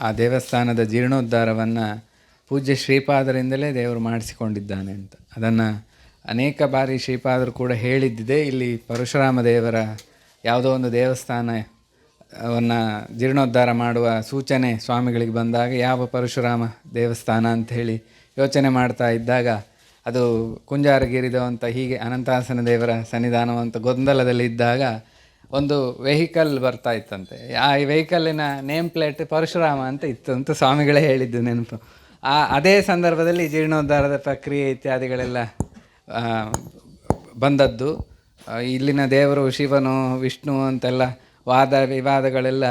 ಆ ದೇವಸ್ಥಾನದ ಜೀರ್ಣೋದ್ಧಾರವನ್ನು ಪೂಜ್ಯ ಶ್ರೀಪಾದರಿಂದಲೇ ದೇವರು ಮಾಡಿಸಿಕೊಂಡಿದ್ದಾನೆ ಅಂತ. ಅದನ್ನು ಅನೇಕ ಬಾರಿ ಶ್ರೀಪಾದರು ಕೂಡ ಹೇಳಿದ್ದಿದೆ. ಇಲ್ಲಿ ಪರಶುರಾಮ ದೇವರ ಯಾವುದೋ ಒಂದು ದೇವಸ್ಥಾನವನ್ನು ಜೀರ್ಣೋದ್ಧಾರ ಮಾಡುವ ಸೂಚನೆ ಸ್ವಾಮಿಗಳಿಗೆ ಬಂದಾಗ, ಯಾವ ಪರಶುರಾಮ ದೇವಸ್ಥಾನ ಅಂತ ಹೇಳಿ ಯೋಚನೆ ಮಾಡ್ತಾ ಇದ್ದಾಗ ಅದು ಕುಂಜಾರಗಿರಿದು ಅಂತ ಹೀಗೆ ಅನಂತಾಸನ ದೇವರ ಸನ್ನಿಧಾನವಂತ ಗೊಂದಲದಲ್ಲಿ ಇದ್ದಾಗ ಒಂದು ವೆಹಿಕಲ್ ಬರ್ತಾ ಇತ್ತಂತೆ. ಆ ವೆಹಿಕಲ್ಲಿನ ನೇಮ್ ಪ್ಲೇಟ್ ಪರಶುರಾಮ ಅಂತ ಇತ್ತು ಅಂತ ಸ್ವಾಮಿಗಳೇ ಹೇಳಿದ್ದು ನೆನಪು. ಆ ಅದೇ ಸಂದರ್ಭದಲ್ಲಿ ಜೀರ್ಣೋದ್ಧಾರದ ಪ್ರಕ್ರಿಯೆ ಇತ್ಯಾದಿಗಳೆಲ್ಲ ಬಂದದ್ದು. ಇಲ್ಲಿನ ದೇವರು ಶಿವನು, ವಿಷ್ಣು ಅಂತೆಲ್ಲ ವಾದ ವಿವಾದಗಳೆಲ್ಲ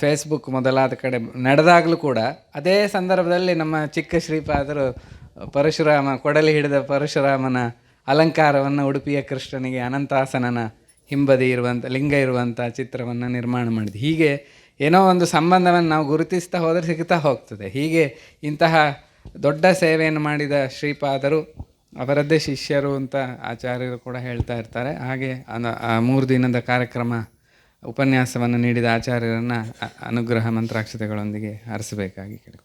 ಫೇಸ್ಬುಕ್ ಮೊದಲಾದ ಕಡೆ ನಡೆದಾಗಲೂ ಕೂಡ ಅದೇ ಸಂದರ್ಭದಲ್ಲಿ ನಮ್ಮ ಚಿಕ್ಕ ಶ್ರೀಪಾದರು ಪರಶುರಾಮ, ಕೊಡಲಿ ಹಿಡಿದ ಪರಶುರಾಮನ ಅಲಂಕಾರವನ್ನು ಉಡುಪಿಯ ಕೃಷ್ಣನಿಗೆ, ಅನಂತಾಸನನ ಹಿಂಬದಿ ಇರುವಂಥ ಲಿಂಗ ಇರುವಂಥ ಚಿತ್ರವನ್ನು ನಿರ್ಮಾಣ ಮಾಡಿದೆ ಹೀಗೆ ಏನೋ ಒಂದು ಸಂಬಂಧವನ್ನು ನಾವು ಗುರುತಿಸ್ತಾ ಹೋದರೆ ಸಿಗ್ತಾ ಹೋಗ್ತದೆ. ಹೀಗೆ ಇಂತಹ ದೊಡ್ಡ ಸೇವೆಯನ್ನು ಮಾಡಿದ ಶ್ರೀಪಾದರು, ಅವರದ್ದೇ ಶಿಷ್ಯರು ಅಂತ ಆಚಾರ್ಯರು ಕೂಡ ಹೇಳ್ತಾ ಇರ್ತಾರೆ. ಹಾಗೆ ಮೂರು ದಿನದ ಕಾರ್ಯಕ್ರಮ ಉಪನ್ಯಾಸವನ್ನು ನೀಡಿದ ಆಚಾರ್ಯರನ್ನು ಅನುಗ್ರಹ ಮಂತ್ರಾಕ್ಷತೆಗಳೊಂದಿಗೆ ಹರಿಸಬೇಕಾಗಿ ಕೇಳಿ